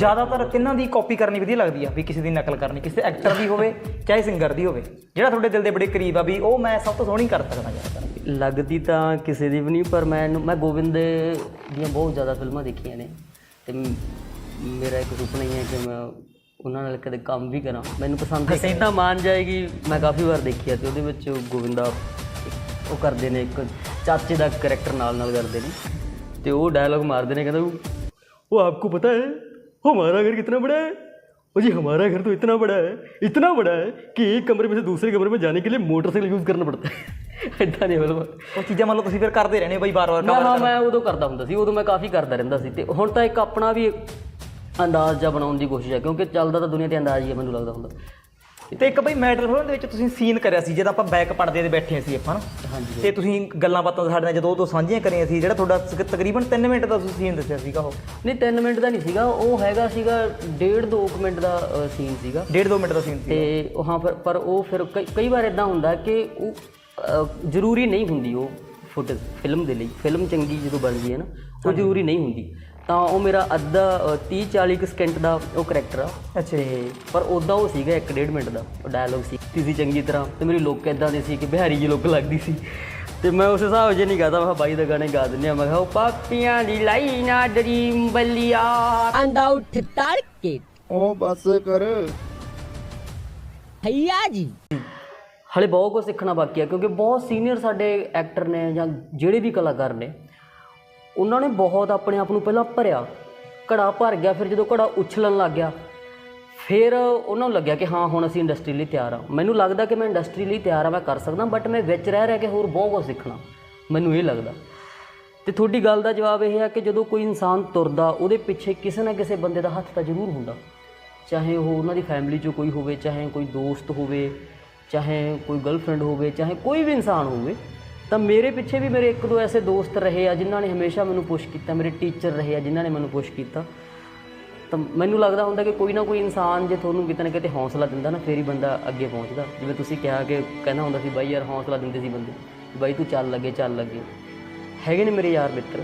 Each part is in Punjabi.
ਜ਼ਿਆਦਾਤਰ ਤਿੰਨਾਂ ਦੀ ਕਾਪੀ ਕਰਨੀ ਵਧੀਆ ਲੱਗਦੀ ਆ ਵੀ ਕਿਸੇ ਦੀ ਨਕਲ ਕਰਨੀ ਕਿਸੇ ਐਕਟਰ ਦੀ ਹੋਵੇ ਚਾਹੇ ਸਿੰਗਰ ਦੀ ਹੋਵੇ। ਜਿਹੜਾ ਤੁਹਾਡੇ ਦਿਲ ਦੇ ਬੜੇ ਕਰੀਬ ਆ ਵੀ ਉਹ ਮੈਂ ਸਭ ਤੋਂ ਸੋਹਣੀ ਕਰ ਸਕਦਾ ਜ਼ਿਆਦਾ ਲੱਗਦੀ ਤਾਂ ਕਿਸੇ ਦੀ ਵੀ ਨਹੀਂ ਪਰ ਮੈਂ ਮੈਂ ਗੋਬਿੰਦ ਦੀਆਂ ਬਹੁਤ ਜ਼ਿਆਦਾ ਫਿਲਮਾਂ ਦੇਖੀਆਂ ਨੇ। ਤੇ ਮੇਰਾ ਇੱਕ ਸੁਪਨਾ ਹੀ ਹੈ ਕਿ ਮੈਂ ਉਹਨਾਂ ਨਾਲ ਕਦੇ ਕੰਮ ਵੀ ਕਰਾਂ। ਮੈਨੂੰ ਪਸੰਦ ਹੈ ਸੈਂਤਾ ਮਾਨ ਜਾਏਗੀ ਮੈਂ ਕਾਫੀ ਵਾਰ ਦੇਖੀ ਆ ਤੇ ਉਹਦੇ ਵਿੱਚ ਗੋਬਿੰਦਾ ਉਹ ਕਰਦੇ ਨੇ ਇੱਕ ਚਾਚੇ ਦਾ ਕੈਰੈਕਟਰ ਨਾਲ ਨਾਲ ਕਰਦੇ ਨੇ। ਤੇ ਉਹ ਡਾਇਲੌਗ ਮਾਰਦੇ ਨੇ ਕਹਿੰਦਾ ਉਹ ਆਪਕੋ ਪਤਾ ਹੈ हमारा घर कितना बड़ा है और जी हमारा घर तो इतना बड़ा है इतना बड़ा है कि एक कमरे में से दूसरे कमरे में जाने के लिए मोटरसाइकिल यूज़ करना पड़ता है ਇਦਾਂ ਨਹੀਂ ਫਿਲਮ ਉਹ ਚੀਜ਼ਾਂ ਮੰਨ ਲਓ ਤੁਸੀਂ ਫਿਰ ਕਰਦੇ ਰਹਿੰਦੇ ਹੋ ਬਈ ਵਾਰ-ਵਾਰ ਮੈਂ ਹਾਂ ਮੈਂ ਉਦੋਂ ਕਰਦਾ ਹੁੰਦਾ ਸੀ ਉਦੋਂ ਮੈਂ ਕਾਫੀ ਕਰਦਾ ਰਹਿੰਦਾ ਸੀ ਤੇ ਹੁਣ ਤਾਂ ਇੱਕ ਆਪਣਾ ਵੀ ਅੰਦਾਜ਼ ਜਿਹਾ ਬਣਾਉਣ ਦੀ ਕੋਸ਼ਿਸ਼ ਹੈ ਕਿਉਂਕਿ ਚੱਲਦਾ ਤਾਂ ਦੁਨੀਆ ਤੇ ਅੰਦਾਜ਼ ਹੀ ਹੈ ਮੈਨੂੰ ਲੱਗਦਾ ਹੁੰਦਾ ਤੇ ਇੱਕ ਬਈ ਮੈਟਲ ਫਿਲਮ ਦੇ ਵਿੱਚ ਤੁਸੀਂ ਸੀਨ ਕਰਿਆ ਸੀ ਜਦੋਂ ਆਪਾਂ ਬੈਕ ਪੜਦੇ ਤੇ ਬੈਠੇ ਸੀ ਆਪਾਂ ਨਾ। ਹਾਂਜੀ ਤੇ ਤੁਸੀਂ ਗੱਲਾਂ ਬਾਤਾਂ ਸਾਡੇ ਨਾਲ ਜਦੋਂ ਉਹ ਤੋਂ ਸਾਂਝੀਆਂ ਕਰੀਆਂ ਸੀ ਜਿਹੜਾ ਤੁਹਾਡਾ ਤਕ- ਤਕਰੀਬਨ 3 ਮਿੰਟ ਦਾ ਤੁਸੀਂ ਸੀਨ ਦੱਸਿਆ ਸੀਗਾ ਉਹ। ਨਹੀਂ 3 ਮਿੰਟ ਦਾ ਨਹੀਂ ਸੀਗਾ ਉਹ ਹੈਗਾ ਸੀਗਾ ਡੇਢ 2 ਮਿੰਟ ਦਾ ਸੀਨ ਸੀਗਾ। 1.5 ਮਿੰਟ ਦਾ ਸੀਨ ਸੀ ਤੇ ਉਹ ਹਾਂ ਪਰ ਪਰ ਉਹ ਫਿਰ ਕਈ ਕਈ ਵਾਰ ਇਦਾਂ ਹੁੰਦਾ ਕਿ ਉਹ ਅ, ਜ਼ਰੂਰੀ ਨਹੀਂ ਹੁੰਦੀ ਉਹ ਫੁਟੇਜ ਫਿਲਮ ਦੇ ਲਈ। ਫਿਲਮ ਚੰਗੀ ਜਦੋਂ ਬਣਦੀ ਹੈ ਨਾ ਉਹ ਜ਼ਰੂਰੀ ਨਹੀਂ ਹੁੰਦੀ। ਤਾਂ ਉਹ ਮੇਰਾ ਅੱਧਾ 30 40 ਕੁ ਸਕਿੰਟ ਦਾ ਉਹ ਕਰੈਕਟਰ ਆ। ਅੱਛਾ ਪਰ ਉਦਾਂ ਉਹ ਸੀਗਾ 1.5 ਮਿੰਟ ਦਾ ਉਹ ਡਾਇਲੌਗ ਸੀ। ਤੁਸੀਂ ਚੰਗੀ ਤਰ੍ਹਾਂ ਤੇ ਮੇਰੀ ਲੁੱਕ ਇਦਾਂ ਦੀ ਸੀ ਕਿ ਬਿਹਾਰੀ ਜੀ ਲੁੱਕ ਲੱਗਦੀ ਸੀ। ਤੇ ਮੈਂ ਉਸ ਹਿਸਾਬ ਜੇ ਨਹੀਂ ਗਾਦਾ ਮੈਂ ਕਿਹਾ ਬਾਈ ਦਾ ਗਾਣੇ ਗਾ ਦਿੰਦੇ ਆ। ਮੈਂ ਕਿਹਾ ਉਹ ਪਾਪੀਆਂ ਦੀ ਲਾਈ ਨਾ ਡਰੀਮ ਬੱਲੀਆ। ਆਂਦਾ ਉੱਠ ਤੜਕੇ। ਉਹ ਬਸ ਕਰ। ਭਈਆ ਜੀ। ਹਲੇ ਬਹੁਤ ਕੁਝ ਸਿੱਖਣਾ ਬਾਕੀ ਹੈ ਕਿਉਂਕਿ ਬਹੁਤ ਸੀਨੀਅਰ ਸਾਡੇ ਐਕਟਰ ਨੇ ਜਾਂ ਜਿਹੜੇ ਵੀ ਕਲਾਕਾਰ ਨੇ ਉਹਨਾਂ ਨੇ ਬਹੁਤ ਆਪਣੇ ਆਪ ਨੂੰ ਪਹਿਲਾਂ ਭਰਿਆ। ਘੜਾ ਭਰ ਗਿਆ, ਫਿਰ ਜਦੋਂ ਘੜਾ ਉਛਲਣ ਲੱਗ ਗਿਆ, ਫਿਰ ਉਹਨਾਂ ਨੂੰ ਲੱਗਿਆ ਕਿ ਹਾਂ, ਹੁਣ ਅਸੀਂ ਇੰਡਸਟਰੀ ਲਈ ਤਿਆਰ ਆ ਮੈਨੂੰ ਲੱਗਦਾ ਕਿ ਮੈਂ ਇੰਡਸਟਰੀ ਲਈ ਤਿਆਰ ਆ ਮੈਂ ਕਰ ਸਕਦਾ ਬਟ ਮੈਂ ਵਿੱਚ ਰਹਿ ਰਹਿ ਕੇ ਹੋਰ ਬਹੁਤ ਕੁਝ ਸਿੱਖਣਾ। ਮੈਨੂੰ ਇਹ ਲੱਗਦਾ। ਤੇ ਤੁਹਾਡੀ ਗੱਲ ਦਾ ਜਵਾਬ ਇਹ ਹੈ ਕਿ ਜਦੋਂ ਕੋਈ ਇਨਸਾਨ ਤੁਰਦਾ, ਉਹਦੇ ਪਿੱਛੇ ਕਿਸੇ ਨਾ ਕਿਸੇ ਬੰਦੇ ਦਾ ਹੱਥ ਤਾਂ ਜ਼ਰੂਰ ਹੁੰਦਾ। ਚਾਹੇ ਉਹ ਉਹਨਾਂ ਦੀ ਫੈਮਿਲੀ 'ਚੋਂ ਕੋਈ ਹੋਵੇ, ਚਾਹੇ ਕੋਈ ਦੋਸਤ ਹੋਵੇ, ਚਾਹੇ ਕੋਈ ਗਰਲਫ੍ਰੈਂਡ ਹੋਵੇ, ਚਾਹੇ ਕੋਈ ਵੀ ਇਨਸਾਨ ਹੋਵੇ ਤਾਂ ਮੇਰੇ ਪਿੱਛੇ ਵੀ ਮੇਰੇ ਇੱਕ ਦੋ ਐਸੇ ਦੋਸਤ ਰਹੇ ਆ ਜਿਨ੍ਹਾਂ ਨੇ ਹਮੇਸ਼ਾ ਮੈਨੂੰ ਪੁਸ਼ ਕੀਤਾ, ਮੇਰੇ ਟੀਚਰ ਰਹੇ ਆ ਜਿਨ੍ਹਾਂ ਨੇ ਮੈਨੂੰ ਪੁਸ਼ ਕੀਤਾ। ਤਾਂ ਮੈਨੂੰ ਲੱਗਦਾ ਹੁੰਦਾ ਕਿ ਕੋਈ ਨਾ ਕੋਈ ਇਨਸਾਨ ਜੇ ਤੁਹਾਨੂੰ ਕਿਤੇ ਨਾ ਕਿਤੇ ਹੌਸਲਾ ਦਿੰਦਾ ਨਾ, ਫੇਰ ਹੀ ਬੰਦਾ ਅੱਗੇ ਪਹੁੰਚਦਾ। ਜਿਵੇਂ ਤੁਸੀਂ ਕਿਹਾ ਕਿ ਕਹਿੰਦਾ ਹੁੰਦਾ ਸੀ, ਬਾਈ ਯਾਰ ਹੌਸਲਾ ਦਿੰਦੇ ਸੀ ਬੰਦੇ। ਬਾਈ ਤੂੰ ਚੱਲ ਲੱਗੇ ਚੱਲ ਲੱਗੇ ਹੈਗੇ ਨੇ ਮੇਰੇ ਯਾਰ ਮਿੱਤਰ।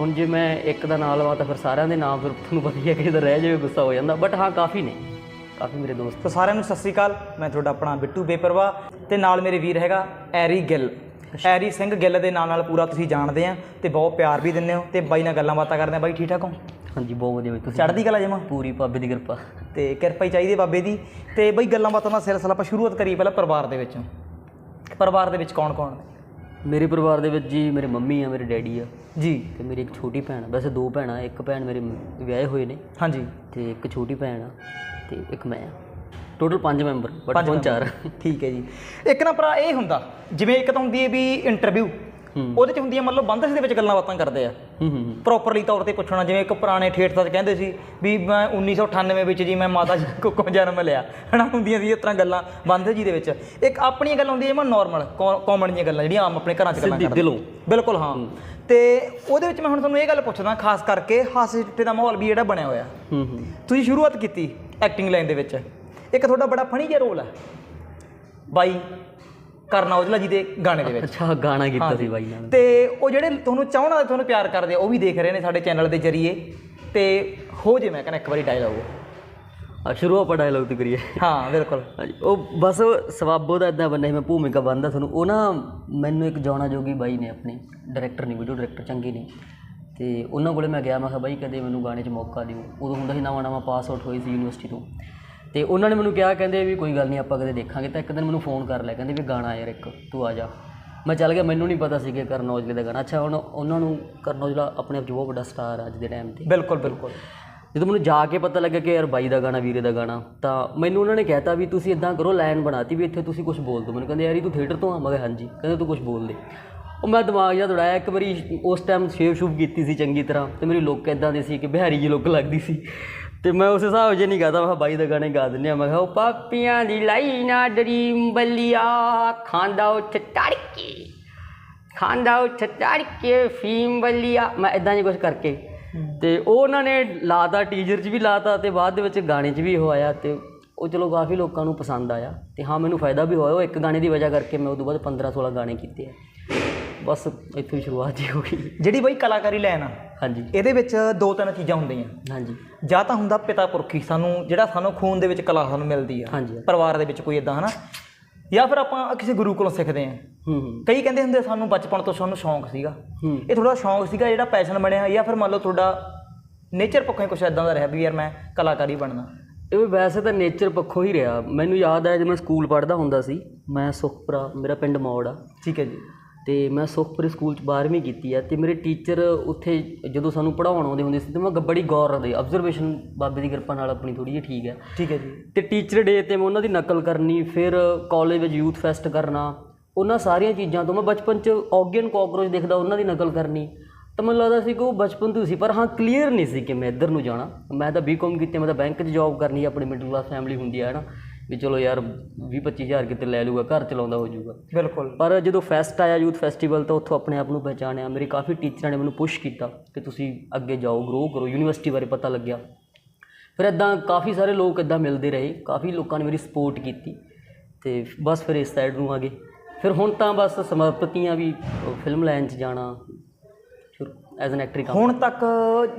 ਹੁਣ ਜੇ ਮੈਂ ਇੱਕ ਦਾ ਨਾਂ ਲਵਾ ਤਾਂ ਫਿਰ ਸਾਰਿਆਂ ਦੇ ਨਾਮ ਫਿਰ ਤੁਹਾਨੂੰ ਪਤਾ ਹੀ ਹੈ ਕਿ ਇਹਦਾ ਰਹਿ ਜਾਵੇ, ਗੁੱਸਾ ਹੋ ਜਾਂਦਾ। ਬਟ ਹਾਂ, ਕਾਫੀ ਨੇ। ਕਾਫੀ ਮੇਰੇ ਦੋਸਤ। ਸਾਰਿਆਂ ਨੂੰ ਸਤਿ ਸ੍ਰੀ ਅਕਾਲ। ਮੈਂ ਤੁਹਾਡਾ ਆਪਣਾ ਬਿੱਟੂ ਬੇਪਰਵਾ ਤੇ ਨਾਲ ਮੇਰੇ ਵੀਰ ਹੈਗਾ ਐਰੀ ਗਿੱਲ। ਐਰੀ ਸਿੰਘ ਗਿੱਲ ਦੇ ਨਾਂ ਨਾਲ ਪੂਰਾ ਤੁਸੀਂ ਜਾਣਦੇ ਆ ਤੇ ਬਹੁਤ ਪਿਆਰ ਵੀ ਦਿੰਦੇ ਹੋ ਤੇ ਬਾਈ ਨਾਲ ਗੱਲਾਂ ਬਾਤਾਂ ਕਰਦੇ ਆ। ਬਾਈ ਠੀਕ ਠਾਕ ਹੋ? ਹਾਂਜੀ ਬਹੁਤ ਵਧੀਆ ਬਈ ਤੁਸੀਂ ਚੜ੍ਹਦੀ ਕਲਾ ਜਮਾ? ਪੂਰੀ ਭਾਬੀ ਦੀ ਕਿਰਪਾ। ਤੇ ਕਿਰਪਾ ਹੀ ਚਾਹੀਦੀ ਹੈ ਬਾਬੇ ਦੀ। ਤੇ ਬਈ ਗੱਲਾਂ ਬਾਤਾਂ ਦਾ ਸਿਲਸਿਲਾ ਆਪਾਂ ਸ਼ੁਰੂਆਤ ਕਰੀਏ ਪਹਿਲਾਂ ਪਰਿਵਾਰ ਦੇ ਵਿੱਚੋਂ। ਪਰਿਵਾਰ ਦੇ ਵਿੱਚ ਕੌਣ ਕੌਣ ਨੇ? ਮੇਰੇ ਪਰਿਵਾਰ ਦੇ ਵਿੱਚ ਜੀ ਮੇਰੇ ਮੰਮੀ ਆ ਮੇਰੇ ਡੈਡੀ ਆ। ਜੀ। ਤੇ ਮੇਰੀ ਇੱਕ ਛੋਟੀ ਭੈਣ ਆ। ਵੈਸੇ ਦੋ ਭੈਣਾਂ ਇੱਕ ਭੈਣ ਮੇਰੇ ਵਿਆਹੇ ਹੋਏ ਨੇ। ਹਾਂਜੀ। ਤੇ ਇੱਕ ਛੋਟੀ ਭੈਣ ਆ ਤੇ ਇੱਕ ਮੈਂ ਆ। ਟੋਟਲ 5 ਮੈਂਬਰ ਬਟ ਪੰਜ ਹੁਣ ਚਾਰ। ਠੀਕ ਹੈ ਜੀ। ਇੱਕ ਨਾ ਭਰਾ ਇਹ ਹੁੰਦਾ ਜਿਵੇਂ ਇੱਕ ਤਾਂ ਹੁੰਦੀ ਹੈ ਵੀ ਇੰਟਰਵਿਊ ਉਹਦੇ ਚ ਹੁੰਦੀਆਂ ਮੰਨ ਲਓ ਬੰਦਸ਼ ਦੇ ਵਿੱਚ ਗੱਲਾਂ ਬਾਤਾਂ ਕਰਦੇ ਆ। ਹੂੰ ਹੂੰ ਹੂੰ। ਪ੍ਰੋਪਰਲੀ ਤੌਰ ਤੇ ਪੁੱਛਣਾ ਜਿਵੇਂ ਇੱਕ ਪੁਰਾਣੇ ਠੇਠ ਸੱਚ ਕਹਿੰਦੇ ਸੀ ਵੀ ਮੈਂ 1998 ਵਿੱਚ ਜੀ ਮੈਂ ਮਾਤਾ ਜੀ ਕੋਲੋਂ ਜਨਮ ਲਿਆ। ਹਨਾ ਹੁੰਦੀਆਂ ਸੀ ਇਸ ਤਰ੍ਹਾਂ ਗੱਲਾਂ ਬੰਦ ਜੀ ਦੇ ਵਿੱਚ। ਇੱਕ ਆਪਣੀਆਂ ਗੱਲਾਂ ਹੁੰਦੀਆਂ ਜਿਵੇਂ ਨਾਰਮਲ ਕਾਮਨ ਦੀਆਂ ਗੱਲਾਂ ਜਿਹੜੀਆਂ ਆਮ ਆਪਣੇ ਘਰਾਂ 'ਚ ਗੱਲਾਂ ਕਰਦੇ। ਦਿਲੋਂ। ਬਿਲਕੁਲ ਹਾਂ। ਤੇ ਉਹਦੇ ਵਿੱਚ ਮੈਂ ਹੁਣ ਤੁਹਾਨੂੰ ਇਹ ਗੱਲ ਪੁੱਛਦਾ ਖਾਸ ਕਰਕੇ ਹਾਸੇ ਚਿੱਟੇ ਦਾ ਮਾਹੌਲ ਵੀ ਜਿਹੜਾ ਬਣਿਆ ਹੋਇਆ। ਹੂੰ ਹੂੰ। ਤੁਸੀਂ ਸ਼ੁਰੂਆਤ ਕੀਤੀ ਐਕਟਿੰਗ ਲਾਈਨ ਦੇ ਵਿੱਚ। ਇੱਕ ਤੁਹਾਡਾ ਬੜਾ ਫਨੀ ਜਿਹਾ ਰੋਲ ਹੈ ਬਾਈ ਕਰਨਾ ਔਜਲਾ ਜੀ ਦੇ ਗਾਣੇ ਦੇ ਵਿੱਚ। ਅੱਛਾ ਗਾਣਾ ਕੀਤਾ ਸੀ ਬਾਈ ਨਾਲ। ਤੇ ਉਹ ਜਿਹੜੇ ਤੁਹਾਨੂੰ ਚਾਹਣ ਵਾਲੇ ਤੁਹਾਨੂੰ ਪਿਆਰ ਕਰਦੇ ਉਹ ਵੀ ਦੇਖ ਰਹੇ ਨੇ ਸਾਡੇ ਚੈਨਲ ਦੇ ਜਰੀਏ। ਤੇ ਹੋ ਜੇ ਮੈਂ ਕਹਿੰਦਾ ਇੱਕ ਵਾਰੀ ਡਾਇਲੌਗ ਆ ਸ਼ੁਰੂ ਆਪਾਂ ਡਾਇਲੌਗ ਤੇ ਕਰੀਏ। ਹਾਂ ਬਿਲਕੁਲ। ਉਹ ਬਸ ਸਵਾਬੋ ਦਾ ਇਦਾਂ ਬੰਦਾ ਮੈਂ ਭੂਮਿਕਾ ਬੰਦਾ ਤੁਹਾਨੂੰ। ਉਹ ਨਾ ਮੈਨੂੰ ਇੱਕ ਜਾਣਾ ਜੋਗੀ ਬਾਈ ਨੇ ਆਪਣੇ ਡਾਇਰੈਕਟਰ ਨਹੀਂ ਵੀਡੀਓ ਡਾਇਰੈਕਟਰ ਚੰਗੇ ਨੇ ਤੇ ਉਹਨਾਂ ਕੋਲੇ ਮੈਂ ਗਿਆ ਮੈਂ ਕਿਹਾ ਬਾਈ ਕਦੇ ਮੈਨੂੰ ਗਾਣੇ 'ਚ ਮੌਕਾ ਦਿਓ। ਉਦੋਂ ਹੁੰਦਾ ਸੀ ਨਵਾਂ ਨਵਾਂ ਪਾਸ ਆਊਟ ਹੋਈ ਸੀ ਯੂਨੀਵਰਸਿਟੀ ਤੋਂ। ਤੇ ਉਹਨਾਂ ਨੇ ਮੈਨੂੰ ਕਿਹਾ ਕਹਿੰਦੇ ਵੀ ਕੋਈ ਗੱਲ ਨਹੀਂ ਆਪਾਂ ਕਦੇ ਦੇਖਾਂਗੇ। ਤਾਂ ਇੱਕ ਦਿਨ ਮੈਨੂੰ ਫੋਨ ਕਰ ਲਿਆ ਕਹਿੰਦੇ ਵੀ ਗਾਣਾ ਯਾਰ ਇੱਕ ਤੂੰ ਆ ਜਾ। ਮੈਂ ਚੱਲ ਗਿਆ ਮੈਨੂੰ ਨਹੀਂ ਪਤਾ ਸੀ ਕਿ ਕਰਨ ਔਜਲੇ ਦਾ ਗਾਣਾ। ਅੱਛਾ ਹੁਣ ਉਹਨਾਂ ਨੂੰ ਕਰਨ ਔਜਲਾ ਆਪਣੇ ਆਪ 'ਚ ਬਹੁਤ ਵੱਡਾ ਸਟਾਰ ਆ ਅੱਜ ਦੇ ਟਾਈਮ ਤੇ। ਬਿਲਕੁਲ ਬਿਲਕੁਲ। ਜਦੋਂ ਮੈਨੂੰ ਜਾ ਕੇ ਪਤਾ ਲੱਗਾ ਕਿ ਯਾਰ ਬਾਈ ਦਾ ਗਾਣਾ ਵੀਰੇ ਦਾ ਗਾਣਾ ਤਾਂ ਮੈਨੂੰ ਉਹਨਾਂ ਨੇ ਕਹਿਤਾ ਵੀ ਤੁਸੀਂ ਇਦਾਂ ਕਰੋ ਲਾਈਨ ਬਣਾਤੀ ਵੀ ਇੱਥੇ ਤੁਸੀਂ ਕੁਝ ਬੋਲ ਦਿਓ ਮੈਨੂੰ। ਕਹਿੰਦੇ ਯਾਰ ਇਹ ਤੂੰ ਥੀਏਟਰ ਤੋਂ ਆ? ਮੈਂ ਕਿਹਾ ਹਾਂਜੀ। ਕਹਿੰਦੇ ਤੂੰ ਕੁਝ ਬੋਲ ਦੇ। ਉਹ ਮੈਂ ਦਿਮਾਗ ਜਿਹਾ ਦੌੜਾਇਆ ਇੱਕ ਵਾਰੀ ਉਸ ਟਾਈਮ ਸ਼ੇਵ ਸ਼ੂਵ ਕੀਤੀ ਸੀ ਚੰਗੀ ਤਰ੍ਹਾਂ ਤੇ ਮੇਰੀ ਲੁੱਕ ਇਦਾਂ ਦੀ ਸੀ ਕਿ ਬਿਹਾਰੀ ਜੀ ਲੁੱਕ ਲੱਗਦੀ ਸੀ। ਤੇ ਮੈਂ ਉਸ ਹਿਸਾਬ ਜੇ ਨਹੀਂ ਗਾਦਾ ਮੈਂ ਕਿਹਾ ਬਾਈ ਦਾ ਗਾਣੇ ਗਾ ਦਿੰਦੇ ਆ। ਮੈਂ ਕਿਹਾ ਉਹ ਪਾਪੀਆਂ ਦੀ ਲਾਈ ਨਾ ਡਰੀਮ ਬੱਲੀਆ ਖਾਂਦਾ ਉੱਠ ਤੜਕੇ ਖਾਂਦਾ ਉੱਠ ਤੜਕੇ ਫੀਮ ਬੱਲੀਆ। ਮੈਂ ਇਦਾਂ ਜਿਹਾ ਕੁਝ ਕਰਕੇ ਤੇ ਉਹ ਉਹਨਾਂ ਨੇ ਲਾਤਾ ਟੀਜ਼ਰ 'ਚ ਵੀ ਲਾਤਾ ਤੇ ਬਾਅਦ ਦੇ ਵਿੱਚ ਗਾਣੇ 'ਚ ਵੀ ਉਹ ਆਇਆ ਤੇ ਉਹ ਚਲੋ ਕਾਫੀ ਲੋਕਾਂ ਨੂੰ ਪਸੰਦ ਆਇਆ ਤੇ ਹਾਂ ਮੈਨੂੰ ਫਾਇਦਾ ਵੀ ਹੋਇਆ। ਉਹ ਇੱਕ ਗਾਣੇ ਦੀ ਵਜ੍ਹਾ ਕਰਕੇ ਮੈਂ ਉਦੋਂ ਬਾਅਦ 15 16 ਗਾਣੇ ਕੀਤੇ ਆ। ਬਸ ਇੱਥੋਂ ਹੀ ਸ਼ੁਰੂਆਤ ਜੀ ਹੋ ਗਈ। ਜਿਹੜੀ ਬਈ ਕਲਾਕਾਰੀ ਲੈਣ ਆ ਹਾਂਜੀ। ਇਹਦੇ ਵਿੱਚ ਦੋ ਤਿੰਨ ਚੀਜ਼ਾਂ ਹੁੰਦੀਆਂ। ਹਾਂਜੀ। ਜਾਂ ਤਾਂ ਹੁੰਦਾ ਪਿਤਾ ਪੁਰਖੀ ਸਾਨੂੰ ਜਿਹੜਾ ਸਾਨੂੰ ਖੂਨ ਦੇ ਵਿੱਚ ਕਲਾ ਸਾਨੂੰ ਮਿਲਦੀ ਆ। ਹਾਂਜੀ। ਪਰਿਵਾਰ ਦੇ ਵਿੱਚ ਕੋਈ ਇਦਾਂ ਹਨਾ? ਜਾਂ ਫਿਰ ਆਪਾਂ ਕਿਸੇ ਗੁਰੂ ਕੋਲੋਂ ਸਿੱਖਦੇ ਆ। ਕਈ ਕਹਿੰਦੇ ਹੁੰਦੇ ਸਾਨੂੰ ਬਚਪਨ ਤੋਂ ਸਾਨੂੰ ਸ਼ੌਂਕ ਸੀਗਾ। ਇਹ ਥੋੜਾ ਸ਼ੌਂਕ ਸੀਗਾ ਜਿਹੜਾ ਪੈਸ਼ਨ ਬਣਿਆ ਜਾਂ ਫਿਰ ਮੰਨ ਲਓ ਤੁਹਾਡਾ ਨੇਚਰ ਪੱਖੋਂ ਕੁਝ ਇਦਾਂ ਦਾ ਰਿਹਾ ਵੀ ਯਾਰ ਮੈਂ ਕਲਾਕਾਰੀ ਬਣਨਾ। ਇਹ ਵੀ ਵੈਸੇ ਤਾਂ ਨੇਚਰ ਪੱਖੋਂ ਹੀ ਰਿਹਾ। ਮੈਨੂੰ ਯਾਦ ਹੈ ਜਦੋਂ ਮੈਂ ਸਕੂਲ ਪੜ੍ਹਦਾ ਹੁੰਦਾ ਸੀ ਮੈਂ ਸੁਖਪੁਰਾ ਮੇਰਾ ਪਿੰਡ ਮੌੜ ਆ। ਠੀਕ ਹੈ ਜੀ। ਤੇ ਮੈਂ ਸੁਖਪੁਰੇ ਸਕੂਲ ਚ 12ਵੀਂ ਕੀਤੀ ਆ ਤੇ ਮੇਰੇ ਟੀਚਰ ਉੱਥੇ ਜਦੋਂ ਸਾਨੂੰ ਪੜ੍ਹਾਉਣ ਆਉਂਦੇ ਹੁੰਦੇ ਸੀ ਤੇ ਮੈਂ ਬੜੀ ਗੌਰ ਰੱਖਦੇ ਆਬਜ਼ਰਵੇਸ਼ਨ ਬਾਬੇ ਦੀ ਕਿਰਪਾ ਨਾਲ ਆਪਣੀ ਥੋੜੀ ਜਿਹੀ ਠੀਕ ਹੈ। ਠੀਕ ਹੈ ਜੀ। ਤੇ ਟੀਚਰ ਡੇ ਤੇ ਮੈਂ ਉਹਨਾਂ ਦੀ ਨਕਲ ਕਰਨੀ ਫਿਰ ਕਾਲਜ ਵਿੱਚ ਯੂਥ ਫੈਸਟ ਕਰਨਾ ਉਹਨਾਂ ਸਾਰੀਆਂ ਚੀਜ਼ਾਂ ਤੋਂ ਮੈਂ ਬਚਪਨ ਚ ਔਗੀਅਨ ਕਾਕਰੋਚ ਦੇਖਦਾ ਉਹਨਾਂ ਦੀ ਨਕਲ ਕਰਨੀ। ਤਾਂ ਮੈਨੂੰ ਲੱਗਦਾ ਸੀ ਕਿ ਉਹ ਬਚਪਨ ਤੋਂ ਸੀ ਪਰ ਹਾਂ ਕਲੀਅਰ ਨਹੀਂ ਸੀ ਕਿ ਮੈਂ ਇੱਧਰ ਨੂੰ ਜਾਣਾ। ਮੈਂ ਤਾਂ ਬੀਕਾਮ ਕੀਤੀ ਮੈਂ ਤਾਂ ਬੈਂਕ 'ਚ ਜੌਬ ਕਰਨੀ ਹੈ ਆਪਣੀ ਮਿਡਲ ਕਲਾਸ ਫੈਮਿਲੀ ਹੁੰਦੀ ਹੈ ਨਾ ਵੀ ਚਲੋ ਯਾਰ 20 25000 ਕਿਤੇ ਲੈ ਲੂਗਾ ਘਰ ਚਲਾਉਂਦਾ ਹੋ ਜਾਊਗਾ। ਬਿਲਕੁਲ। ਪਰ ਜਦੋਂ ਫੈਸਟ ਆਇਆ ਯੂਥ ਫੈਸਟੀਵਲ ਤਾਂ ਉੱਥੋਂ ਆਪਣੇ ਆਪ ਨੂੰ ਪਹਿਚਾਣਿਆ। ਮੇਰੇ ਕਾਫੀ ਟੀਚਰਾਂ ਨੇ ਮੈਨੂੰ ਪੁਸ਼ ਕੀਤਾ ਕਿ ਤੁਸੀਂ ਅੱਗੇ ਜਾਓ ਗਰੋ ਕਰੋ। ਯੂਨੀਵਰਸਿਟੀ ਬਾਰੇ ਪਤਾ ਲੱਗਿਆ। ਫਿਰ ਇਦਾਂ ਕਾਫੀ ਸਾਰੇ ਲੋਕ ਇਦਾਂ ਮਿਲਦੇ ਰਹੇ। ਕਾਫੀ ਲੋਕਾਂ ਨੇ ਮੇਰੀ ਸਪੋਰਟ ਕੀਤੀ ਤੇ ਬਸ ਫਿਰ ਇਸ ਸਾਈਡ ਨੂੰ ਆ ਗਏ। ਫਿਰ ਹੁਣ ਤਾਂ ਬਸ ਸਮਰਪਿਤੀਆਂ ਵੀ ਫਿਲਮ ਲਾਈਨ 'ਚ ਜਾਣਾ ਐਜ਼ ਐਨ ਐਕਟਰ ਕੰਮ ਹੁਣ ਤੱਕ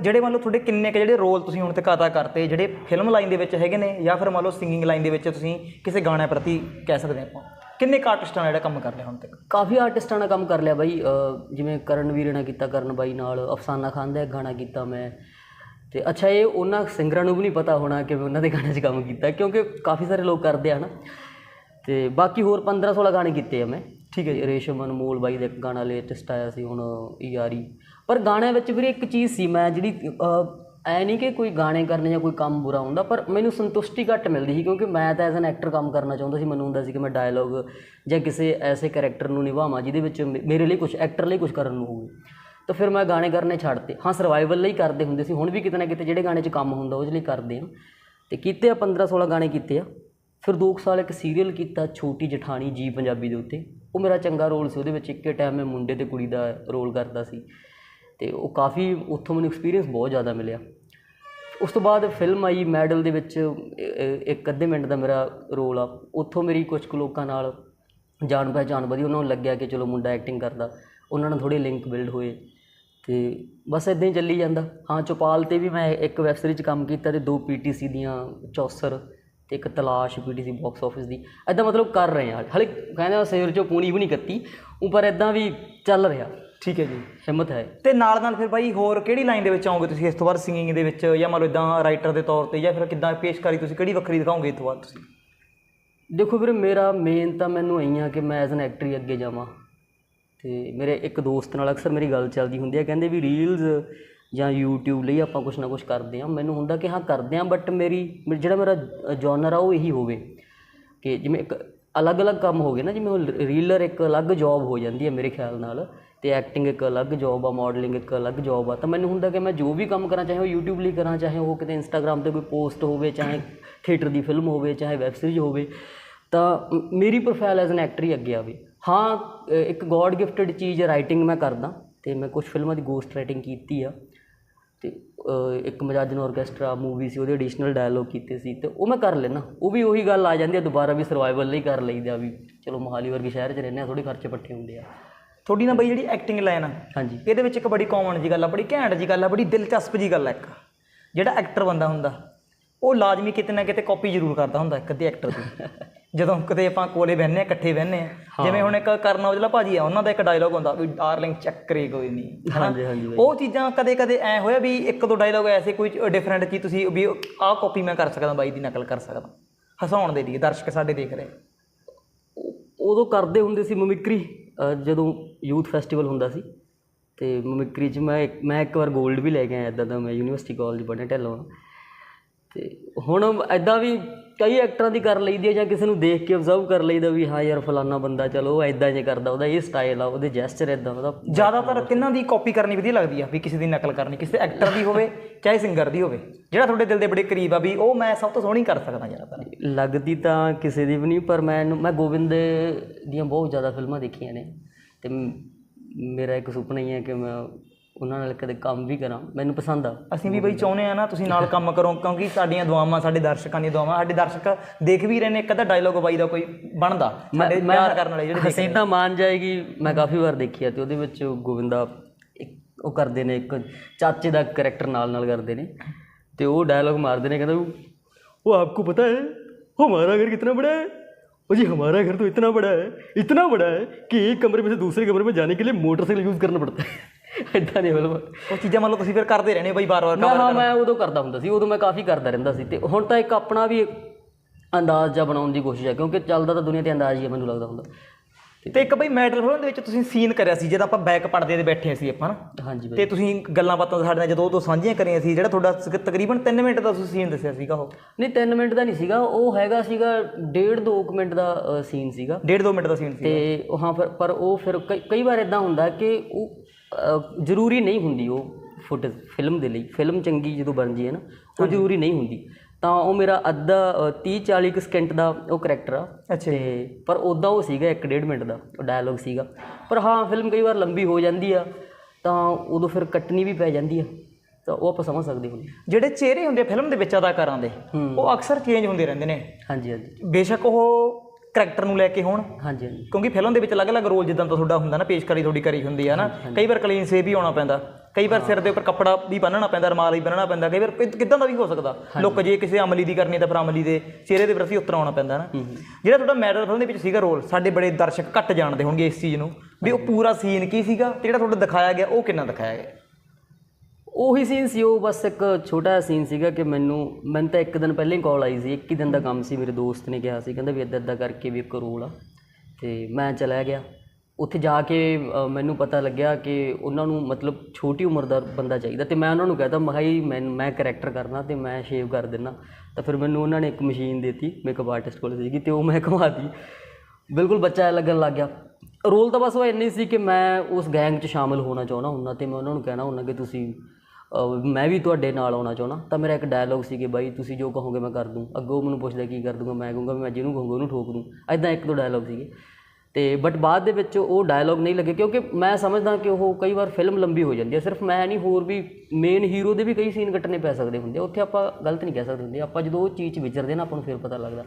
ਜਿਹੜੇ ਮੰਨ ਲਓ ਤੁਹਾਡੇ ਕਿੰਨੇ ਕ ਜਿਹੜੇ ਰੋਲ ਤੁਸੀਂ ਹੁਣ ਤੱਕ ਅਦਾ ਕਰਤੇ ਜਿਹੜੇ ਫਿਲਮ ਲਾਈਨ ਦੇ ਵਿੱਚ ਹੈਗੇ ਨੇ ਜਾਂ ਫਿਰ ਮੰਨ ਲਓ ਸਿੰਗਿੰਗ ਲਾਈਨ ਦੇ ਵਿੱਚ ਤੁਸੀਂ ਕਿਸੇ ਗਾਣੇ ਪ੍ਰਤੀ ਕਹਿ ਸਕਦੇ ਆਪਾਂ ਕਿੰਨੇ ਕ ਆਰਟਿਸਟਾਂ ਨਾਲ ਜਿਹੜਾ ਕੰਮ ਕਰ ਲਿਆ ਹੁਣ ਤੱਕ? ਕਾਫੀ ਆਰਟਿਸਟਾਂ ਨਾਲ ਕੰਮ ਕਰ ਲਿਆ ਬਾਈ ਜਿਵੇਂ ਕਰਨ ਵੀਰੇ ਨਾਲ ਕੀਤਾ ਕਰਨ ਬਾਈ ਨਾਲ ਅਫਸਾਨਾ ਖਾਨ ਦਾ ਗਾਣਾ ਕੀਤਾ ਮੈਂ। ਤੇ ਅੱਛਾ ਇਹ ਉਹਨਾਂ ਸਿੰਗਰਾਂ ਨੂੰ ਵੀ ਨਹੀਂ ਪਤਾ ਹੋਣਾ ਕਿ ਉਹਨਾਂ ਦੇ ਗਾਣੇ 'ਚ ਕੰਮ ਕੀਤਾ ਕਿਉਂਕਿ ਕਾਫੀ ਸਾਰੇ ਲੋਕ ਕਰਦੇ ਆ ਨਾ। ਤੇ ਬਾਕੀ ਹੋਰ 15 16 ਗਾਣੇ ਕੀਤੇ ਆ ਮੈਂ। ਠੀਕ ਹੈ ਜੀ। ਰੇਸ਼ਮ ਅਨਮੋਲ ਬਾਈ ਦਾ ਇੱਕ ਗਾਣਾ ਲੇਟੈਸਟ ਆਇਆ ਸੀ ਹੁਣ ਯਾਰੀ ਪਰ ਗਾਣਿਆਂ ਵਿੱਚ ਵੀਰੇ ਇੱਕ ਚੀਜ਼ ਸੀ ਮੈਂ ਜਿਹੜੀ ਅਹ, ਐ ਨਹੀਂ ਕਿ ਕੋਈ ਗਾਣੇ ਕਰਨੇ ਜਾਂ ਕੋਈ ਕੰਮ ਬੁਰਾ ਹੁੰਦਾ ਪਰ ਮੈਨੂੰ ਸੰਤੁਸ਼ਟੀ ਘੱਟ ਮਿਲਦੀ ਸੀ ਕਿਉਂਕਿ ਮੈਂ ਤਾਂ ਐਜ਼ ਐਨ ਐਕਟਰ ਕੰਮ ਕਰਨਾ ਚਾਹੁੰਦਾ ਸੀ ਮੈਨੂੰ ਹੁੰਦਾ ਸੀ ਕਿ ਮੈਂ ਡਾਇਲੋਗ ਜਾਂ ਕਿਸੇ ਐਸੇ ਕੈਰੈਕਟਰ ਨੂੰ ਨਿਭਾਵਾਂ ਜਿਹਦੇ ਵਿੱਚ ਮੇ- ਮੇਰੇ ਲਈ ਕੁਝ ਐਕਟਰ ਲਈ ਕੁਝ ਕਰਨ ਨੂੰ ਹੋਵੇ। ਤਾਂ ਫਿਰ ਮੈਂ ਗਾਣੇ ਕਰਨੇ ਛੱਡਤੇ। ਹਾਂ ਸਰਵਾਈਵਲ ਲਈ ਕਰਦੇ ਹੁੰਦੇ ਸੀ ਹੁਣ ਵੀ ਕਿਤੇ ਨਾ ਕਿਤੇ ਜਿਹੜੇ ਗਾਣੇ 'ਚ ਕੰਮ ਹੁੰਦਾ ਉਹਦੇ ਲਈ ਕਰਦੇ ਹਾਂ। ਤੇ ਕੀਤੇ ਆ 15 16 ਗਾਣੇ ਕੀਤੇ ਆ। ਫਿਰ ਦੋ ਕੁ ਸਾਲ ਇੱਕ ਸੀਰੀਅਲ ਕੀਤਾ ਛੋਟੀ ਜਠਾਣੀ ਜੀ ਪੰਜਾਬੀ ਦੇ ਉੱਤੇ। ਉਹ ਮੇਰਾ ਚੰਗਾ ਰੋਲ ਸੀ ਉਹਦੇ ਵਿੱਚ ਇੱਕੇ ਟਾਈਮ ਮੈਂ ਮੁੰਡੇ ਤੇ ਕੁੜੀ ਦਾ ਰੋਲ ਕਰਦਾ ਸੀ। ਤੇ ਉਹ ਕਾਫੀ ਉੱਥੋਂ ਮੈਨੂੰ ਐਕਸਪੀਰੀਅੰਸ ਬਹੁਤ ਜ਼ਿਆਦਾ ਮਿਲਿਆ। ਉਸ ਤੋਂ ਬਾਅਦ ਫਿਲਮ ਆਈ ਮੈਡਲ ਦੇ ਵਿੱਚ ਇੱਕ ਅੱਧੇ ਮਿੰਟ ਦਾ ਮੇਰਾ ਰੋਲ ਆ। ਉੱਥੋਂ ਮੇਰੀ ਕੁਝ ਕੁ ਲੋਕਾਂ ਨਾਲ ਜਾਣ ਪਹਿਚਾਣ ਵਧੀ, ਉਹਨਾਂ ਨੂੰ ਲੱਗਿਆ ਕਿ ਚਲੋ ਮੁੰਡਾ ਐਕਟਿੰਗ ਕਰਦਾ। ਉਹਨਾਂ ਨਾਲ ਥੋੜੇ ਲਿੰਕ ਬਿਲਡ ਹੋਏ ਤੇ ਬਸ ਇਦਾਂ ਹੀ ਚੱਲੀ ਜਾਂਦਾ। ਹਾਂ, ਚੌਪਾਲ ਤੇ ਵੀ ਮੈਂ ਇੱਕ ਵੈਬ ਸੀਰੀਜ਼ 'ਚ ਕੰਮ ਕੀਤਾ ਤੇ ਦੋ ਪੀਟੀਸੀ ਦੀਆਂ, ਚੌਸਰ ਤੇ ਇੱਕ ਤਲਾਸ਼ ਪੀਟੀਸੀ ਬਾਕਸ ਆਫਿਸ ਦੀ। ਐਦਾਂ ਮਤਲਬ ਕਰ ਰਹੇ ਹਾਂ। ਹਲੇ ਕਹਿੰਦੇ ਆ ਸਿਰ 'ਚੋਂ ਪੂਣੀ ਵੀ ਨਹੀਂ ਕੱਤੀ ਉਹ ਪਰ ਇਦਾਂ ਵੀ ਚੱਲ ਰਿਹਾ। ਠੀਕ ਹੈ ਜੀ। ਹਿੰਮਤ ਹੈ। ਤੇ ਨਾਲ ਨਾਲ ਫਿਰ ਬਾਈ ਹੋਰ ਕਿਹੜੀ ਲਾਈਨ ਦੇ ਵਿੱਚ ਆਓਗੇ ਤੁਸੀਂ ਇਸ ਤੋਂ ਬਾਅਦ ਸਿੰਗਿੰਗ ਦੇ ਵਿੱਚ ਜਾਂ ਮੰਨ ਲਓ ਇਦਾਂ ਰਾਈਟਰ ਦੇ ਤੌਰ ਤੇ ਜਾਂ ਫਿਰ ਕਿੱਦਾਂ ਪੇਸ਼ਕਾਰੀ ਤੁਸੀਂ ਕਿਹੜੀ ਵੱਖਰੀ ਦਿਖਾਓਗੇ ਇਸ ਤੋਂ ਬਾਅਦ ਤੁਸੀਂ? ਦੇਖੋ ਵੀਰੇ ਮੇਰਾ ਮੇਨ ਤਾਂ ਮੈਨੂੰ ਇਹੀ ਆ ਕਿ ਮੈਂ ਐਜ਼ ਐਨ ਐਕਟਰ ਹੀ ਅੱਗੇ ਜਾਵਾਂ। ਤੇ ਮੇਰੇ ਇੱਕ ਦੋਸਤ ਨਾਲ ਅਕਸਰ ਮੇਰੀ ਗੱਲ ਚੱਲਦੀ ਹੁੰਦੀ ਹੈ ਕਹਿੰਦੇ ਵੀ ਰੀਲਸ ਜਾਂ YouTube ਲਈ ਆਪਾਂ ਕੁਛ ਨਾ ਕੁਛ ਕਰਦੇ ਆ ਮੈਨੂੰ ਹੁੰਦਾ ਕਿ ਹਾਂ ਕਰਦੇ ਆ ਬਟ ਮੇਰੀ ਮੇਰਾ- ਜਿਹੜਾ ਮੇਰਾ ਜਨਰ ਆ ਉਹ ਇਹੀ ਹੋਵੇ ਕਿ ਜਿਵੇਂ ਇੱਕ ਅਲੱਗ-ਅਲੱਗ ਕੰਮ ਹੋ ਗਏ ਨਾ ਜਿਵੇਂ ਰੀਲਰ ਇੱਕ ਅਲੱਗ ਜੌਬ ਹੋ ਜਾਂਦੀ ਹੈ ਮੇਰੇ ਖਿਆਲ ਨਾਲ। ਤੇ ਐਕਟਿੰਗ ਇੱਕ ਅਲੱਗ ਜੌਬ ਆ ਮਾਡਲਿੰਗ ਇੱਕ ਅਲੱਗ ਜੌਬ ਆ। ਤਾਂ ਮੈਨੂੰ ਹੁੰਦਾ ਕਿ ਮੈਂ ਜੋ ਵੀ ਕੰਮ ਕਰਾਂ, ਚਾਹੇ ਉਹ YouTube ਲਈ ਕਰਾਂ, ਚਾਹੇ ਉਹ ਕਿਤੇ Instagram ਤੇ ਕੋਈ ਪੋਸਟ ਹੋਵੇ, ਚਾਹੇ ਥੀਏਟਰ ਦੀ ਫਿਲਮ ਹੋਵੇ, ਚਾਹੇ ਵੈਬ ਸੀਰੀਜ਼ ਹੋਵੇ, ਤਾਂ ਮੇਰੀ ਪ੍ਰੋਫਾਈਲ ਐਜ਼ ਐਨ ਐਕਟਰ ਹੀ ਅੱਗੇ ਆਵੇ। ਹਾਂ ਇੱਕ ਗੋਡ ਗਿਫਟਡ ਚੀਜ਼ ਰਾਈਟਿੰਗ ਮੈਂ ਕਰਦਾ, ਤੇ ਮੈਂ ਕੁਝ ਫਿਲਮਾਂ ਦੀ ਗੋਸਟ ਰਾਈਟਿੰਗ ਕੀਤੀ ਆ। ਤੇ ਇੱਕ ਮਜਾਜਨ ਆਰਕੈਸਟਰਾ ਮੂਵੀ ਸੀ, ਉਹਦੇ ਐਡੀਸ਼ਨਲ ਡਾਇਲੋਗ ਕੀਤੇ ਸੀ, ਤੇ ਉਹ ਮੈਂ ਕਰ ਲੈਣਾ ਉਹ ਵੀ ਉਹੀ ਗੱਲ ਆ ਜਾਂਦੀ ਆ, ਦੁਬਾਰਾ ਵੀ ਸਰਵਾਈਵਲ ਲਈ ਕਰ ਲਈਦਾ ਵੀ, ਚਲੋ ਮੋਹਾਲੀ ਵਰਗੇ ਸ਼ਹਿਰ 'ਚ ਰਹਿੰਦੇ ਆ ਥੋੜੇ ਖਰਚੇ ਪੱਠੇ ਹੁੰਦੇ ਆ। ਤੁਹਾਡੀ ਨਾ ਬਾਈ ਜਿਹੜੀ ਐਕਟਿੰਗ ਲਾਈਨ ਆ ਹਾਂਜੀ। ਇਹਦੇ ਵਿੱਚ ਇੱਕ ਬੜੀ ਕਾਮਨ ਜੀ ਗੱਲ ਆ ਬੜੀ ਘੈਂਟ ਜੀ ਗੱਲ ਆ ਬੜੀ ਦਿਲਚਸਪ ਜੀ ਗੱਲ ਆ ਇੱਕ। ਜਿਹੜਾ ਐਕਟਰ ਬੰਦਾ ਹੁੰਦਾ ਉਹ ਲਾਜ਼ਮੀ ਕਿਤੇ ਨਾ ਕਿਤੇ ਕਾਪੀ ਜ਼ਰੂਰ ਕਰਦਾ ਹੁੰਦਾ ਇੱਕ ਅੱਧੇ ਐਕਟਰ ਦੀ। ਜਦੋਂ ਕਦੇ ਆਪਾਂ ਕੋਲੇ ਬਹਿੰਦੇ ਆ ਇਕੱਠੇ ਬਹਿੰਦੇ ਆ ਜਿਵੇਂ ਹੁਣ ਇੱਕ ਕਰਨ ਔਜਲਾ ਭਾਜੀ ਆ ਉਹਨਾਂ ਦਾ ਇੱਕ ਡਾਇਲੋਗ ਹੁੰਦਾ ਵੀ ਡਾਰਲਿੰਗ ਚੱਕਰੇ ਕੋਈ ਨਹੀਂ? ਹਾਂਜੀ, ਹਾਂਜੀ। ਉਹ ਚੀਜ਼ਾਂ ਕਦੇ ਕਦੇ ਐ ਹੋਇਆ ਵੀ ਇੱਕ ਦੋ ਡਾਇਲੋਗ ਐਸੇ ਕੋਈ ਡਿਫਰੈਂਟ ਚੀਜ਼ ਤੁਸੀਂ ਵੀ ਆਹ ਕਾਪੀ ਮੈਂ ਕਰ ਸਕਦਾ ਬਾਈ ਦੀ ਨਕਲ ਕਰ ਸਕਦਾ। ਹਸਾਉਣ ਦੇ ਲਈ ਦਰਸ਼ਕ ਸਾਡੇ ਦੇਖ ਰਹੇ ਉਦੋਂ ਕਰਦੇ ਹੁੰਦੇ ਸੀ ਮਮਿਕਰੀ। ਜਦੋਂ ਯੂਥ ਫੈਸਟੀਵਲ ਹੁੰਦਾ ਸੀ ਅਤੇ ਮਮਿਕਰੀ 'ਚ ਮੈਂ ਇੱਕ- ਮੈਂ ਇੱਕ ਵਾਰ ਗੋਲਡ ਵੀ ਲੈ ਕੇ ਆਇਆ ਇੱਦਾਂ ਦਾ ਮੈਂ ਯੂਨੀਵਰਸਿਟੀ ਕਾਲਜ ਪੜ੍ਹਿਆ ਢਿੱਲੋਂ। ਅਤੇ ਹੁਣ ਇੱਦਾਂ ਵੀ ਕਈ ਐਕਟਰਾਂ ਦੀ ਕਰ ਲਈਦੀ ਹੈ ਜਾਂ ਕਿਸੇ ਨੂੰ ਦੇਖ ਕੇ ਅਬਜ਼ਰਵ ਕਰ ਲਈਦਾ ਵੀ ਹਾਂ ਯਾਰ ਫਲਾਨਾ ਬੰਦਾ ਚਲੋ ਉਹ ਐਦਾਂ ਜੇ ਕਰਦਾ ਉਹਦਾ ਇਹ ਸਟਾਈਲ ਆ ਉਹਦੇ ਜੈਸਚਰ ਐਦਾਂ ਉਹਦਾ ਜ਼ਿਆਦਾਤਰ ਕਿੰਨਾਂ ਦੀ ਕਾਪੀ ਕਰਨੀ ਵਧੀਆ ਲੱਗਦੀ ਆ? ਵੀ ਕਿਸੇ ਦੀ ਨਕਲ ਕਰਨੀ ਕਿਸੇ ਐਕਟਰ ਦੀ ਹੋਵੇ ਚਾਹੇ ਸਿੰਗਰ ਦੀ ਹੋਵੇ? ਜਿਹੜਾ ਤੁਹਾਡੇ ਦਿਲ ਦੇ ਬੜੇ ਕਰੀਬ ਆ ਵੀ ਉਹ ਮੈਂ ਸਭ ਤੋਂ ਸੋਹਣੀ ਕਰ ਸਕਦਾ ਜ਼ਿਆਦਾਤਰ। ਲੱਗਦੀ ਤਾਂ ਕਿਸੇ ਦੀ ਵੀ ਨਹੀਂ ਪਰ ਮੈਂ ਮੈਂ ਗੋਬਿੰਦ ਦੀਆਂ ਬਹੁਤ ਜ਼ਿਆਦਾ ਫਿਲਮਾਂ ਦੇਖੀਆਂ ਨੇ ਤੇ ਮੇਰਾ ਇੱਕ ਸੁਪਨਾ ਹੀ ਹੈ ਕਿ ਮੈਂ ਉਹਨਾਂ ਨਾਲ ਕਦੇ ਕੰਮ ਵੀ ਕਰਾਂ ਮੈਨੂੰ ਪਸੰਦ ਆ ਅਸੀਂ ਵੀ ਬਈ ਚਾਹੁੰਦੇ ਆ ਨਾ ਤੁਸੀਂ ਨਾਲ ਕੰਮ ਕਰੋ ਕਿਉਂਕਿ ਸਾਡੀਆਂ ਦੁਆਵਾਂ ਸਾਡੇ ਦਰਸ਼ਕਾਂ ਦੀਆਂ ਦੁਆਵਾਂ ਸਾਡੇ ਦਰਸ਼ਕ ਦੇਖ ਵੀ ਰਹੇ ਨੇ ਇੱਕ ਅੱਧਾ ਡਾਇਲੋਗ ਬਾਈ ਦਾ ਕੋਈ ਬਣਦਾ ਸਾਡੇ ਪਿਆਰ ਕਰਨ ਵਾਲੇ ਜਿਹੜੇ ਦੇਖ ਰਹੇ ਹਸੀਨਾ ਮਾਨ ਜਾਏਗੀ ਮੈਂ ਕਾਫੀ ਵਾਰ ਦੇਖੀ ਆ ਤੇ ਉਹਦੇ ਵਿੱਚ ਉਹ ਗੋਵਿੰਦਾ ਇੱਕ ਉਹ ਕਰਦੇ ਨੇ ਇੱਕ ਚਾਚੇ ਦਾ ਕੈਰੈਕਟਰ ਨਾਲ ਨਾਲ ਕਰਦੇ ਨੇ ਤੇ ਉਹ ਡਾਇਲੋਗ ਮਾਰਦੇ ਨੇ ਕਹਿੰਦਾ वो आपको पता है हमारा घर कितना बड़ा है वो जी हमारा घर तो इतना बड़ा है इतना बड़ा है कि एक कमरे में से दूसरे कमरे में जाने के लिए मोटरसाइकिल यूज़ करना पड़ता है ਇਦਾਂ ਨਹੀਂ ਫਿਲਮ ਉਹ ਚੀਜ਼ਾਂ ਮੰਨ ਲਓ ਤੁਸੀਂ ਫਿਰ ਕਰਦੇ ਰਹਿੰਦੇ ਹੋ ਬਈ ਬਾਰ-ਬਾਰ ਮੈਂ ਹਾਂ ਮੈਂ ਉਦੋਂ ਕਰਦਾ ਹੁੰਦਾ ਸੀ ਉਦੋਂ ਮੈਂ ਕਾਫੀ ਕਰਦਾ ਰਹਿੰਦਾ ਸੀ ਤੇ ਹੁਣ ਤਾਂ ਇੱਕ ਆਪਣਾ ਵੀ ਅੰਦਾਜ਼ ਜਿਹਾ ਬਣਾਉਣ ਦੀ ਕੋਸ਼ਿਸ਼ ਹੈ ਕਿਉਂਕਿ ਚੱਲਦਾ ਤਾਂ ਦੁਨੀਆ ਤੇ ਅੰਦਾਜ਼ ਹੀ ਹੈ ਮੈਨੂੰ ਲੱਗਦਾ ਹੁੰਦਾ। ਤੇ ਇੱਕ ਬਈ ਮੈਟਲ ਫਿਲਮ ਦੇ ਵਿੱਚ ਤੁਸੀਂ ਸੀਨ ਕਰਿਆ ਸੀ ਜਦੋਂ ਆਪਾਂ ਬੈਕ ਪੜਦੇ ਤੇ ਬੈਠੇ ਸੀ ਆਪਾਂ ਨਾ। ਹਾਂਜੀ ਬਾਈ। ਤੇ ਤੁਸੀਂ ਗੱਲਾਂ ਬਾਤਾਂ ਸਾਡੇ ਨਾਲ ਜਦੋਂ ਉਹ ਤੋਂ ਸਾਂਝੀਆਂ ਕਰੀਆਂ ਸੀ ਜਿਹੜਾ ਤੁਹਾਡਾ ਤਕ- ਤਕਰੀਬਨ 3 ਮਿੰਟ ਦਾ ਤੁਸੀਂ ਸੀਨ ਦੱਸਿਆ ਸੀਗਾ ਉਹ। ਨਹੀਂ 3 ਮਿੰਟ ਦਾ ਨਹੀਂ ਸੀਗਾ ਉਹ ਹੈਗਾ ਸੀਗਾ ਡੇਢ 2 ਮਿੰਟ ਦਾ ਸੀਨ ਸੀਗਾ। ਡੇਢ ਦੋ ਮਿੰਟ ਦਾ ਸੀਨ ਸੀ ਤੇ ਉਹ ਹਾਂ ਫਿਰ ਪਰ ਉਹ ਫਿਰ ਕਈ ਵਾਰ ਇਦਾਂ ਹੁੰਦਾ ਕਿ ਉਹ ਜ਼ਰੂਰੀ ਨਹੀਂ ਹੁੰਦੀ ਉਹ ਫੁਟੇਜ ਫਿਲਮ ਦੇ ਲਈ। ਫਿਲਮ ਚੰਗੀ ਜਦੋਂ ਬਣਦੀ ਹੈ ਨਾ ਉਹ ਜ਼ਰੂਰੀ ਨਹੀਂ ਹੁੰਦੀ। ਤਾਂ ਉਹ ਮੇਰਾ ਅੱਧਾ 30 40 ਕੁ ਸਕਿੰਟ ਦਾ ਉਹ ਕਰੈਕਟਰ ਆ। ਤੇ ਪਰ ਉਦਾਂ ਉਹ ਸੀਗਾ 1.5 ਮਿੰਟ ਦਾ ਉਹ ਡਾਇਲੋਗ ਸੀਗਾ। ਪਰ ਹਾਂ ਫਿਲਮ ਕਈ ਵਾਰ ਲੰਬੀ ਹੋ ਜਾਂਦੀ ਆ ਤਾਂ ਉਦੋਂ ਫਿਰ ਕੱਟਣੀ ਵੀ ਪੈ ਜਾਂਦੀ ਆ। ਤਾਂ ਉਹ ਆਪਾਂ ਸਮਝ ਸਕਦੇ ਹਾਂ। ਜਿਹੜੇ ਚਿਹਰੇ ਹੁੰਦੇ ਫਿਲਮ ਦੇ ਵਿੱਚ ਅਦਾਕਾਰਾਂ ਦੇ ਉਹ ਅਕਸਰ ਚੇਂਜ ਹੁੰਦੇ ਰਹਿੰਦੇ ਨੇ। ਹਾਂਜੀ ਹਾਂਜੀ। ਬੇਸ਼ੱਕ ਉਹ ਕਰੈਕਟਰ ਨੂੰ ਲੈ ਕੇ ਹੋਣ। ਹਾਂਜੀ ਹਾਂਜੀ। ਕਿਉਂਕਿ ਫਿਲਮ ਦੇ ਵਿੱਚ ਅਲੱਗ-ਅਲੱਗ ਰੋਲ ਜਿੱਦਾਂ ਦਾ ਤੁਹਾਡਾ ਹੁੰਦਾ ਨਾ ਪੇਸ਼ਕਾਰੀ ਤੁਹਾਡੀ ਕਰੀ ਹੁੰਦੀ ਹੈ ਨਾ। ਕਈ ਵਾਰ ਕਲੀਨ ਸੇ ਵੀ ਆਉਣਾ ਪੈਂਦਾ। ਕਈ ਵਾਰ ਸਿਰ ਦੇ ਉੱਪਰ ਕੱਪੜਾ ਵੀ ਬੰਨਣਾ ਪੈਂਦਾ ਰਮਾਲ ਵੀ ਬੰਨਣਾ ਪੈਂਦਾ। ਕਈ ਵਾਰ ਕਿੱਦਾਂ ਦਾ ਵੀ ਹੋ ਸਕਦਾ। ਲੁੱਕ ਜੇ ਕਿਸੇ ਅਮਲੀ ਦੀ ਕਰਨੀ ਤਾਂ ਫਿਰ ਅਮਲੀ ਦੇ ਚਿਹਰੇ ਦੇ ਪ੍ਰਤੀ ਉਤਰ ਆਉਣਾ ਪੈਂਦਾ ਨਾ। ਜਿਹੜਾ ਤੁਹਾਡਾ ਮੈਡਲ ਫਿਲਮ ਦੇ ਵਿੱਚ ਸੀਗਾ ਰੋਲ ਸਾਡੇ ਬੜੇ ਦਰਸ਼ਕ ਘੱਟ ਜਾਣਦੇ ਹੋਣਗੇ ਇਸ ਚੀਜ਼ ਨੂੰ। ਵੀ ਉਹ ਪੂਰਾ ਸੀਨ ਕੀ ਸੀਗਾ ਤੇ ਜਿਹੜਾ ਤੁਹਾਡਾ ਦਿਖਾਇਆ ਗਿਆ ਉਹ ਕਿੰਨਾ ਦਿਖਾਇਆ ਗਿਆ? ਉਹੀ ਸੀਨ ਸੀ, ਉਹ ਬਸ ਇੱਕ ਛੋਟਾ ਜਿਹਾ ਸੀਨ ਸੀਗਾ ਕਿ ਮੈਨੂੰ ਮੈਨੂੰ ਤਾਂ ਇੱਕ ਦਿਨ ਪਹਿਲਾਂ ਹੀ ਕਾਲ ਆਈ ਸੀ, ਇੱਕ ਹੀ ਦਿਨ ਦਾ ਕੰਮ ਸੀ, ਮੇਰੇ ਦੋਸਤ ਨੇ ਕਿਹਾ ਸੀ, ਕਹਿੰਦਾ ਵੀ ਇੱਦਾਂ ਇੱਦਾਂ ਕਰਕੇ ਵੀ ਇੱਕ ਰੋਲ ਆ। ਤੇ ਮੈਂ ਚਲਾ ਗਿਆ। ਉੱਥੇ ਜਾ ਕੇ ਮੈਨੂੰ ਪਤਾ ਲੱਗਿਆ ਕਿ ਉਹਨਾਂ ਨੂੰ ਮਤਲਬ ਛੋਟੀ ਉਮਰ ਦਾ ਬੰਦਾ ਚਾਹੀਦਾ ਤੇ ਮੈਂ ਉਹਨਾਂ ਨੂੰ ਕਹਤਾ, ਮੈਂ ਕਿਹਾ ਜੀ, ਮੈਂ ਮੈਂ ਕਰੈਕਟਰ ਕਰਨਾ ਤੇ ਮੈਂ ਸ਼ੇਵ ਕਰ ਦਿੰਨਾ। ਤਾਂ ਫਿਰ ਮੈਨੂੰ ਉਹਨਾਂ ਨੇ ਇੱਕ ਮਸ਼ੀਨ ਦਿੱਤੀ ਮੇਕਅਪ ਆਰਟਿਸਟ ਕੋਲ ਸੀਗੀ ਤੇ ਉਹ ਮੈਂ ਘੁਮਾਤੀ ਬਿਲਕੁਲ ਬੱਚਾ ਲੱਗਣ ਲੱਗ ਗਿਆ। ਰੋਲ ਤਾਂ ਬਸ ਉਹ ਇੰਨੀ ਸੀ ਕਿ ਮੈਂ ਉਸ ਗੈਂਗ 'ਚ ਸ਼ਾਮਿਲ ਹੋਣਾ ਚਾਹੁੰਦਾ ਹੁੰਦਾ ਤੇ ਮੈਂ ਉਹਨਾਂ ਨੂੰ ਕਹਿਣਾ ਹੁੰਦਾ ਕਿ ਤੁਸੀਂ ਮੈਂ ਵੀ ਤੁਹਾਡੇ ਨਾਲ ਆਉਣਾ ਚਾਹੁੰਦਾ। ਤਾਂ ਮੇਰਾ ਇੱਕ ਡਾਇਲੋਗ ਸੀ ਕਿ ਬਾਈ, ਤੁਸੀਂ ਜੋ ਕਹੋਗੇ ਮੈਂ ਕਰ ਦੂੰ। ਅੱਗੋਂ ਮੈਨੂੰ ਪੁੱਛਦਾ, ਕੀ ਕਰ ਦੂੰਗਾ? ਮੈਂ ਕਹੂੰਗਾ ਵੀ ਮੈਂ ਜਿਹਨੂੰ ਕਹੂੰਗਾ ਉਹਨੂੰ ਠੋਕ ਦੂੰ। ਐਦਾਂ ਇੱਕ ਦੋ ਡਾਇਲੋਗ ਸੀਗੇ। ਤੇ ਬਟ ਬਾਅਦ ਦੇ ਵਿੱਚ ਉਹ ਡਾਇਲੌਗ ਨਹੀਂ ਲੱਗੇ, ਕਿਉਂਕਿ ਮੈਂ ਸਮਝਦਾ ਕਿ ਉਹ ਕਈ ਵਾਰ ਫਿਲਮ ਲੰਬੀ ਹੋ ਜਾਂਦੀ ਹੈ। ਸਿਰਫ ਮੈਂ ਨਹੀਂ, ਹੋਰ ਵੀ ਮੇਨ ਹੀਰੋ ਦੇ ਵੀ ਕਈ ਸੀਨ ਕੱਟਣੇ ਪੈ ਸਕਦੇ ਹੁੰਦੇ ਉੱਥੇ ਆਪਾਂ ਗਲਤ ਨਹੀਂ ਕਹਿ ਸਕਦੇ ਹੁੰਦੇ। ਆਪਾਂ ਜਦੋਂ ਉਹ ਚੀਜ਼ 'ਚ ਵਿਚਰਦੇ ਨਾ, ਆਪਾਂ ਨੂੰ ਫਿਰ ਪਤਾ ਲੱਗਦਾ।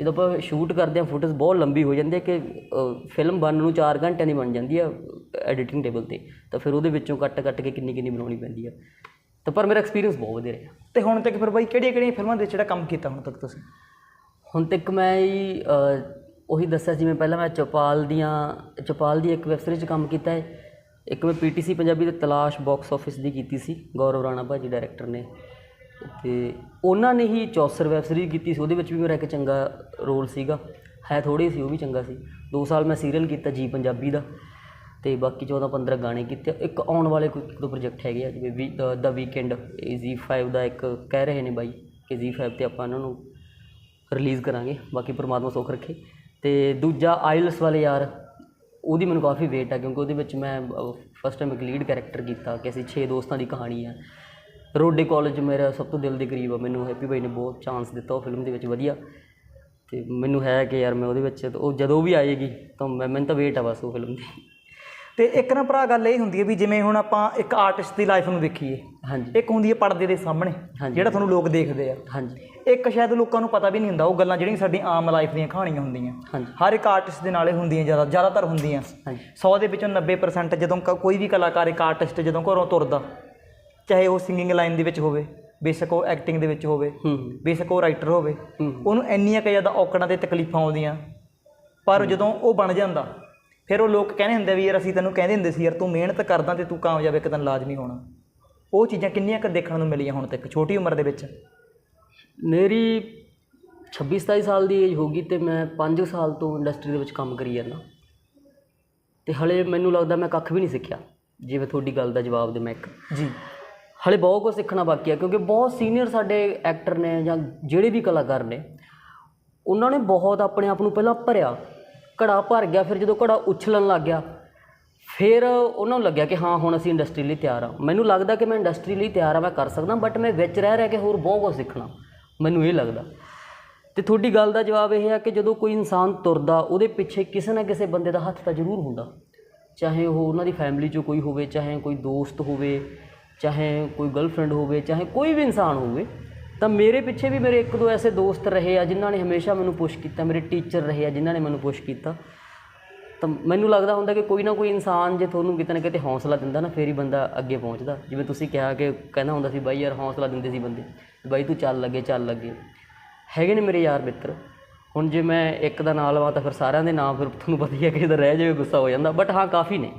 ਜਦੋਂ ਆਪਾਂ ਸ਼ੂਟ ਕਰਦੇ ਹਾਂ ਫੁਟੇਜ ਬਹੁਤ ਲੰਬੀ ਹੋ ਜਾਂਦੀ ਹੈ ਕਿ ਫਿਲਮ ਬਣਨ ਨੂੰ 4 ਘੰਟਿਆਂ ਦੀ ਬਣ ਜਾਂਦੀ ਹੈ ਐਡੀਟਿੰਗ ਟੇਬਲ ਤੇ। ਤਾਂ ਫਿਰ ਉਹਦੇ ਵਿੱਚੋਂ ਕੱਟ ਕੱਟ ਕੇ ਕਿੰਨੀ ਕਿੰਨੀ ਬਣਾਉਣੀ ਪੈਂਦੀ ਹੈ। ਤਾਂ ਪਰ ਮੇਰਾ ਐਕਸਪੀਰੀਅੰਸ ਬਹੁਤ ਵਧੀਆ ਰਿਹਾ। ਤੇ ਹੁਣ ਤੱਕ ਫਿਰ ਬਾਈ ਕਿਹੜੀਆਂ-ਕਿਹੜੀਆਂ ਫਿਲਮਾਂ ਦੇ ਜਿਹੜਾ ਕੰਮ ਕੀਤਾ ਹੁਣ ਤੱਕ ਤੁਸੀਂ? ਹੁਣ ਤੱਕ ਮੈਂ ਹੀ ਉਹੀ ਦੱਸਿਆ ਜਿਵੇਂ ਪਹਿਲਾਂ ਮੈਂ ਚੌਪਾਲ ਦੀਆਂ ਚੌਪਾਲ ਦੀ ਇੱਕ ਵੈਬ ਸੀਰੀਜ਼ 'ਚ ਕੰਮ ਕੀਤਾ ਹੈ। ਇੱਕ ਮੈਂ ਪੀਟੀਸੀ ਪੰਜਾਬੀ ਦੇ ਤਲਾਸ਼ ਬਾਕਸ ਆਫਿਸ ਦੀ ਕੀਤੀ ਸੀ ਗੌਰਵ ਰਾਣਾ ਭਾਜੀ ਡਾਇਰੈਕਟਰ ਨੇ। ਤੇ ਉਹਨਾਂ ਨੇ ਹੀ ਚੌਸਰ ਵੈਬ ਸੀਰੀਜ਼ ਕੀਤੀ ਸੀ, ਉਹਦੇ ਵਿੱਚ ਵੀ ਮੇਰਾ ਇੱਕ ਚੰਗਾ ਰੋਲ ਸੀਗਾ। ਹੈ ਥੋੜੀ ਸੀ, ਉਹ ਵੀ ਚੰਗਾ ਸੀ। 2 ਸਾਲ ਮੈਂ ਸੀਰੀਅਲ ਕੀਤਾ ਜੀ ਪੰਜਾਬੀ ਦਾ ਤੇ ਬਾਕੀ 14 15 ਗਾਣੇ ਕੀਤੇ। ਇੱਕ ਆਉਣ ਵਾਲੇ ਕੋਈ ਇੱਕ ਦੋ ਪ੍ਰੋਜੈਕਟ ਹੈਗੇ ਆ, ਜਿਵੇਂ ਵੀ ਦਾ ਵੀਕਐਂਡ ਜੀ Z5 ਦਾ ਇੱਕ ਕਹਿ ਰਹੇ ਨੇ ਬਾਈ ਕਿ ਜ਼ੀ Z5 ਤੇ ਆਪਾਂ ਉਹਨਾਂ ਨੂੰ ਰਿਲੀਜ਼ ਕਰਾਂਗੇ। ਬਾਕੀ ਪਰਮਾਤਮਾ ਸੁੱਖ ਰੱਖੇ। ਤੇ ਦੂਜਾ ਆਇਲਸ ਵਾਲੇ ਯਾਰ, ਉਹਦੀ ਮੈਨੂੰ ਕਾਫੀ ਵੇਟ ਆ, ਕਿਉਂਕਿ ਉਹਦੇ ਵਿੱਚ ਮੈਂ ਫਸਟ ਟਾਈਮ ਇੱਕ ਲੀਡ ਕੈਰੈਕਟਰ ਕੀਤਾ ਕਿ ਅਸੀਂ 6 ਦੋਸਤਾਂ ਦੀ ਕਹਾਣੀ ਆ। ਰੋਡੇ ਕਾਲਜ ਮੇਰਾ ਸਭ ਤੋਂ ਦਿਲ ਦੇ ਕਰੀਬ ਆ। ਮੈਨੂੰ ਹੈਪੀ ਬਾਈ ਨੇ ਬਹੁਤ ਚਾਂਸ ਦਿੱਤਾ ਉਹ ਫਿਲਮ ਦੇ ਵਿੱਚ ਵਧੀਆ। ਤੇ ਮੈਨੂੰ ਹੈ ਕਿ ਯਾਰ ਮੈਂ ਉਹਦੇ ਵਿੱਚ ਉਹ ਜਦੋਂ ਵੀ ਆਏਗੀ ਤਾਂ ਮੈਂ ਮੈਨੂੰ ਤਾਂ ਵੇਟ ਆ ਬਸ ਉਹ ਫਿਲਮ ਦੀ। ਤੇ ਇੱਕ ਨਾ ਭਰਾ ਗੱਲ ਇਹ ਹੁੰਦੀ ਹੈ ਵੀ ਜਿਵੇਂ ਹੁਣ ਆਪਾਂ ਇੱਕ ਆਰਟਿਸਟ ਦੀ ਲਾਈਫ ਨੂੰ ਦੇਖੀਏ ਹਾਂਜੀ। ਇੱਕ ਹੁੰਦੀ ਹੈ ਪਰਦੇ ਦੇ ਸਾਹਮਣੇ। ਜਿਹੜਾ ਤੁਹਾਨੂੰ ਲੋਕ ਦੇਖਦੇ ਆ। ਹਾਂਜੀ। ਇੱਕ ਸ਼ਾਇਦ ਲੋਕਾਂ ਨੂੰ ਪਤਾ ਵੀ ਨਹੀਂ ਹੁੰਦਾ ਉਹ ਗੱਲਾਂ ਜਿਹੜੀਆਂ ਸਾਡੀ ਆਮ ਲਾਈਫ ਦੀਆਂ ਕਹਾਣੀਆਂ ਹੁੰਦੀਆਂ। ਹਾਂਜੀ। ਹਰ ਇੱਕ ਆਰਟਿਸਟ ਦੇ ਨਾਲੇ ਹੁੰਦੀਆਂ ਜ਼ਿਆਦਾ ਜ਼ਿਆਦਾਤਰ ਹੁੰਦੀਆਂ। ਹਾਂਜੀ। 100 ਦੇ ਵਿੱਚੋਂ 90% ਜਦੋਂ ਕੋਈ ਵੀ ਕਲਾਕਾਰ ਇੱਕ ਆਰਟਿਸਟ ਜਦੋਂ ਘਰੋਂ ਤੁਰਦਾ ਚਾਹੇ ਉਹ ਸਿੰਗਿੰਗ ਲਾਈਨ ਦੇ ਵਿੱਚ ਹੋਵੇ ਬੇਸ਼ੱਕ ਉਹ ਐਕਟਿੰਗ ਦੇ ਵਿੱਚ ਹੋਵੇ ਬੇਸ਼ੱਕ ਉਹ ਰਾਈਟਰ ਹੋਵੇ ਉਹਨੂੰ ਇੰਨੀਆਂ ਕੁ ਜ਼ਿਆਦਾ ਔਕੜਾਂ ਤੇ ਤਕਲੀਫਾਂ ਆਉਂਦੀਆਂ। ਪਰ ਜਦੋਂ ਉਹ ਬਣ ਜਾਂਦਾ ਫਿਰ ਉਹ ਲੋਕ ਕਹਿੰਦੇ ਹੁੰਦੇ ਵੀ ਯਾਰ ਅਸੀਂ ਤੈਨੂੰ ਕਹਿੰਦੇ ਹੁੰਦੇ ਸੀ ਯਾਰ ਤੂੰ ਮਿਹਨਤ ਕਰਦਾ ਤੇ ਤੂੰ ਕਾਮਯਾਬ ਇੱਕ ਦਿਨ ਲਾਜ਼ਮੀ ਹੋਣਾ। ਉਹ ਚੀਜ਼ਾਂ ਕਿੰਨੀਆਂ ਕੁ ਦੇਖਣ ਨੂੰ ਮਿਲੀਆਂ ਹੁਣ ਤੱਕ ਛੋਟੀ ਉਮਰ ਦੇ ਵਿੱਚ? ਮੇਰੀ 26 27 ਸਾਲ ਦੀ ਏਜ ਹੋਗੀ ਤੇ ਮੈਂ 5 ਸਾਲ ਤੋਂ ਇੰਡਸਟਰੀ ਦੇ ਵਿੱਚ ਕੰਮ ਕਰੀ ਜਾਂਦਾ। ਤੇ ਹਲੇ ਮੈਨੂੰ ਲੱਗਦਾ ਮੈਂ ਕੱਖ ਵੀ ਨਹੀਂ ਸਿੱਖਿਆ ਜਿਵੇਂ ਤੁਹਾਡੀ ਗੱਲ ਦਾ ਜਵਾਬ ਦੇ ਮੈਂ ਇੱਕ। ਜੀ। ਹਲੇ ਬਹੁਤ ਕੁਝ ਸਿੱਖਣਾ ਬਾਕੀ ਹੈ ਕਿਉਂਕਿ ਬਹੁਤ ਸੀਨੀਅਰ ਸਾਡੇ ਐਕਟਰ ਨੇ ਜਾਂ ਜਿਹੜੇ ਵੀ ਕਲਾਕਾਰ ਨੇ, ਉਹਨਾਂ ਨੇ ਬਹੁਤ ਆਪਣੇ ਆਪ ਨੂੰ ਪਹਿਲਾਂ ਭਰਿਆ। ਘੜਾ ਭਰ ਗਿਆ, ਫਿਰ ਜਦੋਂ ਘੜਾ ਉਛਲਣ ਲੱਗ ਗਿਆ, ਫਿਰ ਉਹਨਾਂ ਨੂੰ ਲੱਗਿਆ ਕਿ ਹਾਂ, ਹੁਣ ਅਸੀਂ ਇੰਡਸਟਰੀ ਲਈ ਤਿਆਰ ਆ। ਮੈਨੂੰ ਲੱਗਦਾ ਕਿ ਮੈਂ ਇੰਡਸਟਰੀ ਲਈ ਤਿਆਰ ਆ, ਮੈਂ ਕਰ ਸਕਦਾ ਬਟ ਮੈਂ ਵਿੱਚ ਰਹਿ ਰਹਿ ਕੇ ਹੋਰ ਬਹੁਤ ਕੁਝ ਸਿੱਖਣਾ, ਮੈਨੂੰ ਇਹ ਲੱਗਦਾ। ਤੇ ਤੁਹਾਡੀ ਗੱਲ ਦਾ ਜਵਾਬ ਇਹ ਹੈ ਕਿ ਜਦੋਂ ਕੋਈ ਇਨਸਾਨ ਤੁਰਦਾ, ਉਹਦੇ ਪਿੱਛੇ ਕਿਸੇ ਨਾ ਕਿਸੇ ਬੰਦੇ ਦਾ ਹੱਥ ਤਾਂ ਜ਼ਰੂਰ ਹੁੰਦਾ। ਚਾਹੇ ਉਹ ਉਹਨਾਂ ਦੀ ਫੈਮਿਲੀ 'ਚੋਂ ਕੋਈ ਹੋਵੇ, ਚਾਹੇ ਕੋਈ ਦੋਸਤ ਹੋਵੇ ਚਾਹੇ ਕੋਈ ਗਰਲਫ੍ਰੈਂਡ ਹੋਵੇ, ਚਾਹੇ ਕੋਈ ਵੀ ਇਨਸਾਨ ਹੋਵੇ, ਤਾਂ ਮੇਰੇ ਪਿੱਛੇ ਵੀ ਮੇਰੇ ਇੱਕ ਦੋ ਐਸੇ ਦੋਸਤ ਰਹੇ ਆ ਜਿਨ੍ਹਾਂ ਨੇ ਹਮੇਸ਼ਾ ਮੈਨੂੰ ਪੁਸ਼ ਕੀਤਾ, ਮੇਰੇ ਟੀਚਰ ਰਹੇ ਆ ਜਿਨ੍ਹਾਂ ਨੇ ਮੈਨੂੰ ਪੁਸ਼ ਕੀਤਾ। ਤਾਂ ਮੈਨੂੰ ਲੱਗਦਾ ਹੁੰਦਾ ਕਿ ਕੋਈ ਨਾ ਕੋਈ ਇਨਸਾਨ ਜੇ ਤੁਹਾਨੂੰ ਕਿਤੇ ਨਾ ਕਿਤੇ ਹੌਸਲਾ ਦਿੰਦਾ ਨਾ, ਫੇਰ ਹੀ ਬੰਦਾ ਅੱਗੇ ਪਹੁੰਚਦਾ। ਜਿਵੇਂ ਤੁਸੀਂ ਕਿਹਾ ਕਿ ਕਹਿੰਦਾ ਹੁੰਦਾ ਸੀ, ਬਾਈ ਯਾਰ ਹੌਸਲਾ ਦਿੰਦੇ ਸੀ ਬੰਦੇ। ਬਾਈ, ਤੂੰ ਚੱਲ ਲੱਗੇ ਚੱਲ ਲੱਗੇ ਹੈਗੇ ਨੇ ਮੇਰੇ ਯਾਰ ਮਿੱਤਰ। ਹੁਣ ਜੇ ਮੈਂ ਇੱਕ ਦਾ ਨਾਂ ਲਵਾਂ ਤਾਂ ਫਿਰ ਸਾਰਿਆਂ ਦੇ ਨਾਂ ਫਿਰ ਤੁਹਾਨੂੰ ਪਤਾ ਹੀ ਹੈ ਕਿ ਦਾ ਰਹਿ ਜਾਵੇ, ਗੁੱਸਾ ਹੋ ਜਾਂਦਾ। ਬਟ ਹਾਂ, ਕਾਫੀ ਨੇ।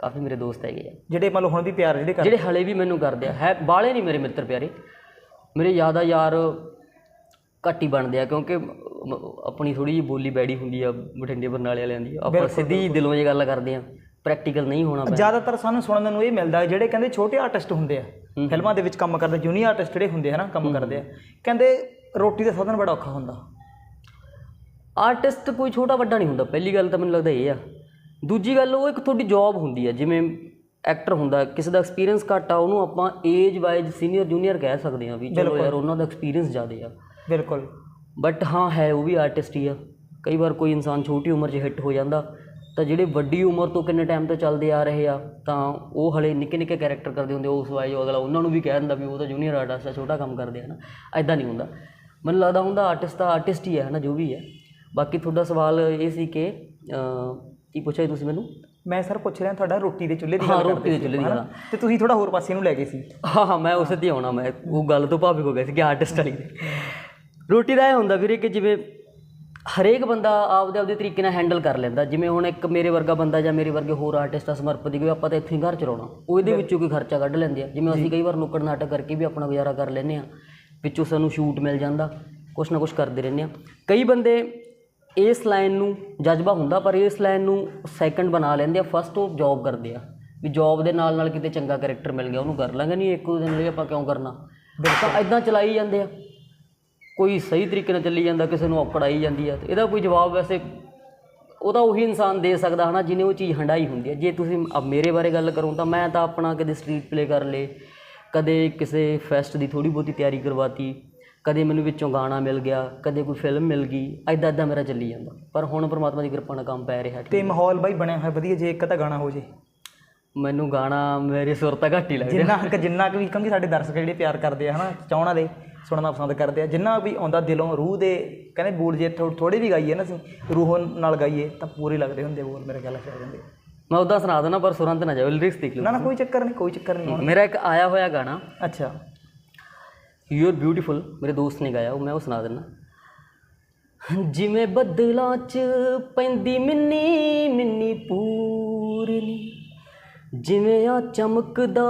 ਕਾਫੀ ਮੇਰੇ ਦੋਸਤ ਹੈਗੇ ਆ। ਜਿਹੜੇ ਮੰਨ ਲਓ ਹੁਣ ਵੀ ਪਿਆਰ ਜਿਹੜੇ ਕਰ ਜਿਹੜੇ ਹਲੇ ਵੀ ਮੈਨੂੰ ਕਰਦੇ ਆ ਹੈ ਬਾਲੇ ਨਹੀਂ ਮੇਰੇ ਮਿੱਤਰ ਪਿਆਰੇ। ਮੇਰੇ ਜ਼ਿਆਦਾ ਯਾਰ ਘੱਟ ਹੀ ਬਣਦੇ ਆ ਕਿਉਂਕਿ ਆਪਣੀ ਥੋੜੀ ਜਿਹੀ ਬੋਲੀ ਬੈੜੀ ਹੁੰਦੀ ਆ ਬਠਿੰਡੇ ਬਰਨਾਲੇ ਵਾਲਿਆਂ ਦੀ। ਆਪਾਂ ਸਿੱਧੀ ਦਿਲੋਂ ਇਹ ਗੱਲ ਕਰਦੇ ਆ ਪ੍ਰੈਕਟੀਕਲ ਨਹੀਂ ਹੋਣਾ ਪੈਂਦਾ। ਜ਼ਿਆਦਾਤਰ ਸਾਨੂੰ ਸੁਣਨ ਨੂੰ ਇਹ ਮਿਲਦਾ ਜਿਹੜੇ ਕਹਿੰਦੇ ਛੋਟੇ ਆਰਟਿਸਟ ਹੁੰਦੇ ਆ ਫਿਲਮਾਂ ਦੇ ਵਿੱਚ ਕੰਮ ਕਰਦੇ ਜੂਨੀਅਰ ਆਰਟਿਸਟ ਜਿਹੜੇ ਹੁੰਦੇ ਆ ਨਾ ਕੰਮ ਕਰਦੇ ਆ ਕਹਿੰਦੇ ਰੋਟੀ ਦਾ ਸਾਧਨ ਬੜਾ ਔਖਾ ਹੁੰਦਾ। ਆਰਟਿਸਟ ਕੋਈ ਛੋਟਾ ਵੱਡਾ ਨਹੀਂ ਹੁੰਦਾ ਪਹਿਲੀ ਗੱਲ ਤਾਂ ਮੈਨੂੰ ਲੱਗਦਾ ਇਹ ਆ। ਦੂਜੀ ਗੱਲ ਉਹ ਇੱਕ ਤੁਹਾਡੀ ਜੌਬ ਹੁੰਦੀ ਆ ਜਿਵੇਂ ਐਕਟਰ ਹੁੰਦਾ ਕਿਸੇ ਦਾ ਐਕਸਪੀਰੀਅੰਸ ਘੱਟ ਆ ਉਹਨੂੰ ਆਪਾਂ ਏਜ ਵਾਈਜ਼ ਸੀਨੀਅਰ ਜੂਨੀਅਰ ਕਹਿ ਸਕਦੇ ਆ ਵੀ ਚਲੋ ਯਾਰ ਉਹਨਾਂ ਦਾ ਐਕਸਪੀਰੀਅੰਸ ਜ਼ਿਆਦੇ ਆ। ਬਿਲਕੁਲ। ਬਟ ਹਾਂ ਹੈ ਉਹ ਵੀ ਆਰਟਿਸਟ ਹੀ ਆ। ਕਈ ਵਾਰ ਕੋਈ ਇਨਸਾਨ ਛੋਟੀ ਉਮਰ 'ਚ ਹਿੱਟ ਹੋ ਜਾਂਦਾ ਤਾਂ ਜਿਹੜੇ ਵੱਡੀ ਉਮਰ ਤੋਂ ਕਿੰਨੇ ਟਾਈਮ ਤੋਂ ਚੱਲਦੇ ਆ ਰਹੇ ਆ ਤਾਂ ਉਹ ਹਲੇ ਨਿੱਕੇ ਨਿੱਕੇ ਕੈਰੈਕਟਰ ਕਰਦੇ ਹੁੰਦੇ ਉਸ ਵਾਈ ਅਗਲਾ ਉਹਨਾਂ ਨੂੰ ਵੀ ਕਹਿ ਦਿੰਦਾ ਵੀ ਉਹ ਤਾਂ ਜੂਨੀਅਰ ਆਰਟਿਸਟ ਆ ਛੋਟਾ ਕੰਮ ਕਰਦੇ ਆ ਨਾ ਐਦਾਂ ਨਹੀਂ ਹੁੰਦਾ। ਮੈਨੂੰ ਲੱਗਦਾ ਹੁੰਦਾ ਆਰਟਿਸਟ ਤਾਂ ਆਰਟਿਸਟ ਹੀ ਹੈ ਨਾ ਜੋ ਵੀ ਹੈ ਬਾਕੀ ਤੁਹਾਡਾ ਸਵਾਲ ਇਹ ਸੀ ਕਿ ਕੀ ਪੁੱਛਿਆ ਸੀ ਤੁਸੀਂ ਮੈਨੂੰ? ਮੈਂ ਸਰ ਪੁੱਛ ਰਿਹਾ ਤੁਹਾਡਾ ਰੋਟੀ ਦੇ ਚੁੱਲ੍ਹੇ ਦੀ ਹਾਂ ਗੱਲ ਰੋਟੀ ਦੇ ਚੁੱਲ੍ਹੇ ਦੀ ਗੱਲ। ਤੇ ਤੁਸੀਂ ਥੋੜਾ ਹੋਰ ਪਾਸੇ ਨੂੰ ਲੈ ਗਏ ਸੀ। ਹਾਂ ਹਾਂ ਮੈਂ ਉਸੇ ਤੇ ਆਉਣਾ ਮੈਂ ਉਹ ਗੱਲ ਤੋਂ ਭਾਵਿਕ ਹੋ ਗਿਆ ਸੀ ਕਿ ਆਰਟਿਸਟ ਵਾਲੀ। ਰੋਟੀ ਦਾ ਇਹ ਹੁੰਦਾ ਵੀਰੇ ਕਿ ਜਿਵੇਂ ਹਰੇਕ ਬੰਦਾ ਆਪਦੇ ਆਪਦੇ ਤਰੀਕੇ ਨਾਲ ਹੈਂਡਲ ਕਰ ਲੈਂਦਾ। ਜਿਵੇਂ ਹੁਣ ਇੱਕ ਮੇਰੇ ਵਰਗਾ ਬੰਦਾ ਜਾਂ ਮੇਰੇ ਵਰਗੇ ਹੋਰ ਆਰਟਿਸਟ ਆ ਸਮਰਪਿਤ ਕਿ ਆਪਾਂ ਤਾਂ ਇੱਥੇ ਹੀ ਘਰ ਚਲਾਉਣਾ। ਉਹ ਇਹਦੇ ਵਿੱਚੋਂ ਕੋਈ ਖਰਚਾ ਕੱਢ ਲੈਂਦੇ ਆ। ਜਿਵੇਂ ਅਸੀਂ ਕਈ ਵਾਰ ਨੁੱਕੜ ਨਾਟਕ ਕਰਕੇ ਵੀ ਆਪਣਾ ਗੁਜ਼ਾਰਾ ਕਰ ਲੈਂਦੇ ਆ। ਵਿੱਚੋਂ ਸਾਨੂੰ ਸ਼ੂਟ ਮਿਲ ਜਾਂਦਾ। ਕੁਛ ਨਾ ਕੁਛ ਕਰਦੇ ਰਹਿੰਦੇ ਆ। ਕਈ ਬੰਦੇ ਇਸ ਲਾਈਨ ਨੂੰ ਜਜ਼ਬਾ ਹੁੰਦਾ ਪਰ ਇਸ ਲਾਈਨ ਨੂੰ ਸੈਕੰਡ ਬਣਾ ਲੈਂਦੇ ਆ। ਫਸਟ ਉਹ ਜੌਬ ਕਰਦੇ ਆ। ਵੀ ਜੌਬ ਦੇ ਨਾਲ ਨਾਲ ਕਿਤੇ ਚੰਗਾ ਕੈਰੈਕਟਰ ਮਿਲ ਗਿਆ ਉਹਨੂੰ ਕਰ ਲਾਂਗੇ। ਨਹੀਂ ਇੱਕ ਦਿਨ ਲਈ ਆਪਾਂ ਕਿਉਂ ਕਰਨਾ? ਤਾਂ ਇਦਾਂ ਚਲਾਈ ਜਾਂਦੇ ਆ। ਕੋਈ ਸਹੀ ਤਰੀਕੇ ਨਾਲ ਚੱਲੀ ਜਾਂਦਾ ਕਿਸੇ ਨੂੰ ਔਕੜ ਆਈ ਜਾਂਦੀ ਆ। ਤੇ ਇਹਦਾ ਕੋਈ ਜਵਾਬ ਵੈਸੇ ਉਹਦਾ ਉਹੀ ਇਨਸਾਨ ਦੇ ਸਕਦਾ ਹਨਾ ਜਿਹਨੇ ਉਹ ਚੀਜ਼ ਹੰਡਾਈ ਹੁੰਦੀ ਹੈ ਜੇ ਤੁਸੀਂ ਮੇਰੇ ਬਾਰੇ ਗੱਲ ਕਰੋ ਤਾਂ ਮੈਂ ਤਾਂ ਆਪਣਾ ਕਦੇ ਸਟਰੀਟ ਪਲੇ ਕਰ ਲੇ ਕਦੇ ਕਿਸੇ ਫੈਸਟ ਦੀ ਥੋੜੀ ਬਹੁਤੀ ਤਿਆਰੀ ਕਰਵਾਤੀ। ਕਦੇ ਮੈਨੂੰ ਵਿੱਚੋਂ ਗਾਣਾ ਮਿਲ ਗਿਆ ਕਦੇ ਕੋਈ ਫਿਲਮ ਮਿਲ ਗਈ ਐਦਾਂ ਐਦਾਂ ਮੇਰਾ ਚੱਲੀ ਜਾਂਦਾ। ਪਰ ਹੁਣ ਪ੍ਰਮਾਤਮਾ ਦੀ ਕਿਰਪਾ ਨਾਲ ਕੰਮ ਪੈ ਰਿਹਾ ਤੇ ਮਾਹੌਲ ਬਾਈ ਬਣਿਆ ਹੋਇਆ ਵਧੀਆ ਜੇ ਇੱਕ ਤਾਂ ਗਾਣਾ ਹੋ ਜੇ। ਮੈਨੂੰ ਗਾਣਾ ਮੇਰੇ ਸੁਰ ਤਾਂ ਘੱਟ ਹੀ ਲੱਗਦਾ। ਜਿੰਨਾ ਕੁ ਜਿੰਨਾ ਕੁ ਵੀ ਕਿਉਂਕਿ ਸਾਡੇ ਦਰਸ਼ਕ ਜਿਹੜੇ ਪਿਆਰ ਕਰਦੇ ਆ ਹਨਾ ਚਾਹਣਾ ਦੇ ਸੁਣਨਾ ਪਸੰਦ ਕਰਦੇ ਆ। ਜਿੰਨਾ ਵੀ ਆਉਂਦਾ ਦਿਲੋਂ ਰੂਹ ਦੇ ਕਹਿੰਦੇ ਬੋਲ ਜੇ ਥੋੜੇ ਵੀ ਗਾਈਏ ਨਾ ਅਸੀਂ ਰੂਹ ਨਾਲ ਗਾਈਏ ਤਾਂ ਪੂਰੇ ਲੱਗਦੇ ਹੁੰਦੇ ਬੋਲ ਮੇਰੇ ਚ ਆ ਜਾਂਦੇ। ਮੈਂ ਉਦਾਂ ਸੁਣਾ ਦੇਣਾ ਪਰ ਸੁਰਾਂ ਤੇ ਨਾ ਜਾਓ ਲਿਰਿਕਸ ਦੇਖ ਲਓ। ਨਾ ਨਾ ਕੋਈ ਚੱਕਰ ਨਹੀਂ ਕੋਈ ਚੱਕਰ ਨਹੀਂ। ਮੇਰਾ ਇੱਕ ਆਇਆ ਹੋਇਆ ਗਾਣਾ। ਅੱਛਾ। ਯੂ ਆਰ ਬਿਊਟੀਫੁਲ ਮੇਰੇ ਦੋਸਤ ਨੇ ਗਾਇਆ ਉਹ ਮੈਂ ਉਹ ਸੁਣਾ ਦਿੰਦਾ ਜਿਵੇਂ ਬੱਦਲਾਂ 'ਚ ਪੈਂਦੀ ਮਿੰਨੀ ਮਿੰਨੀ ਪੂਰਨੀ ਜਿਵੇਂ ਆ ਚਮਕਦਾ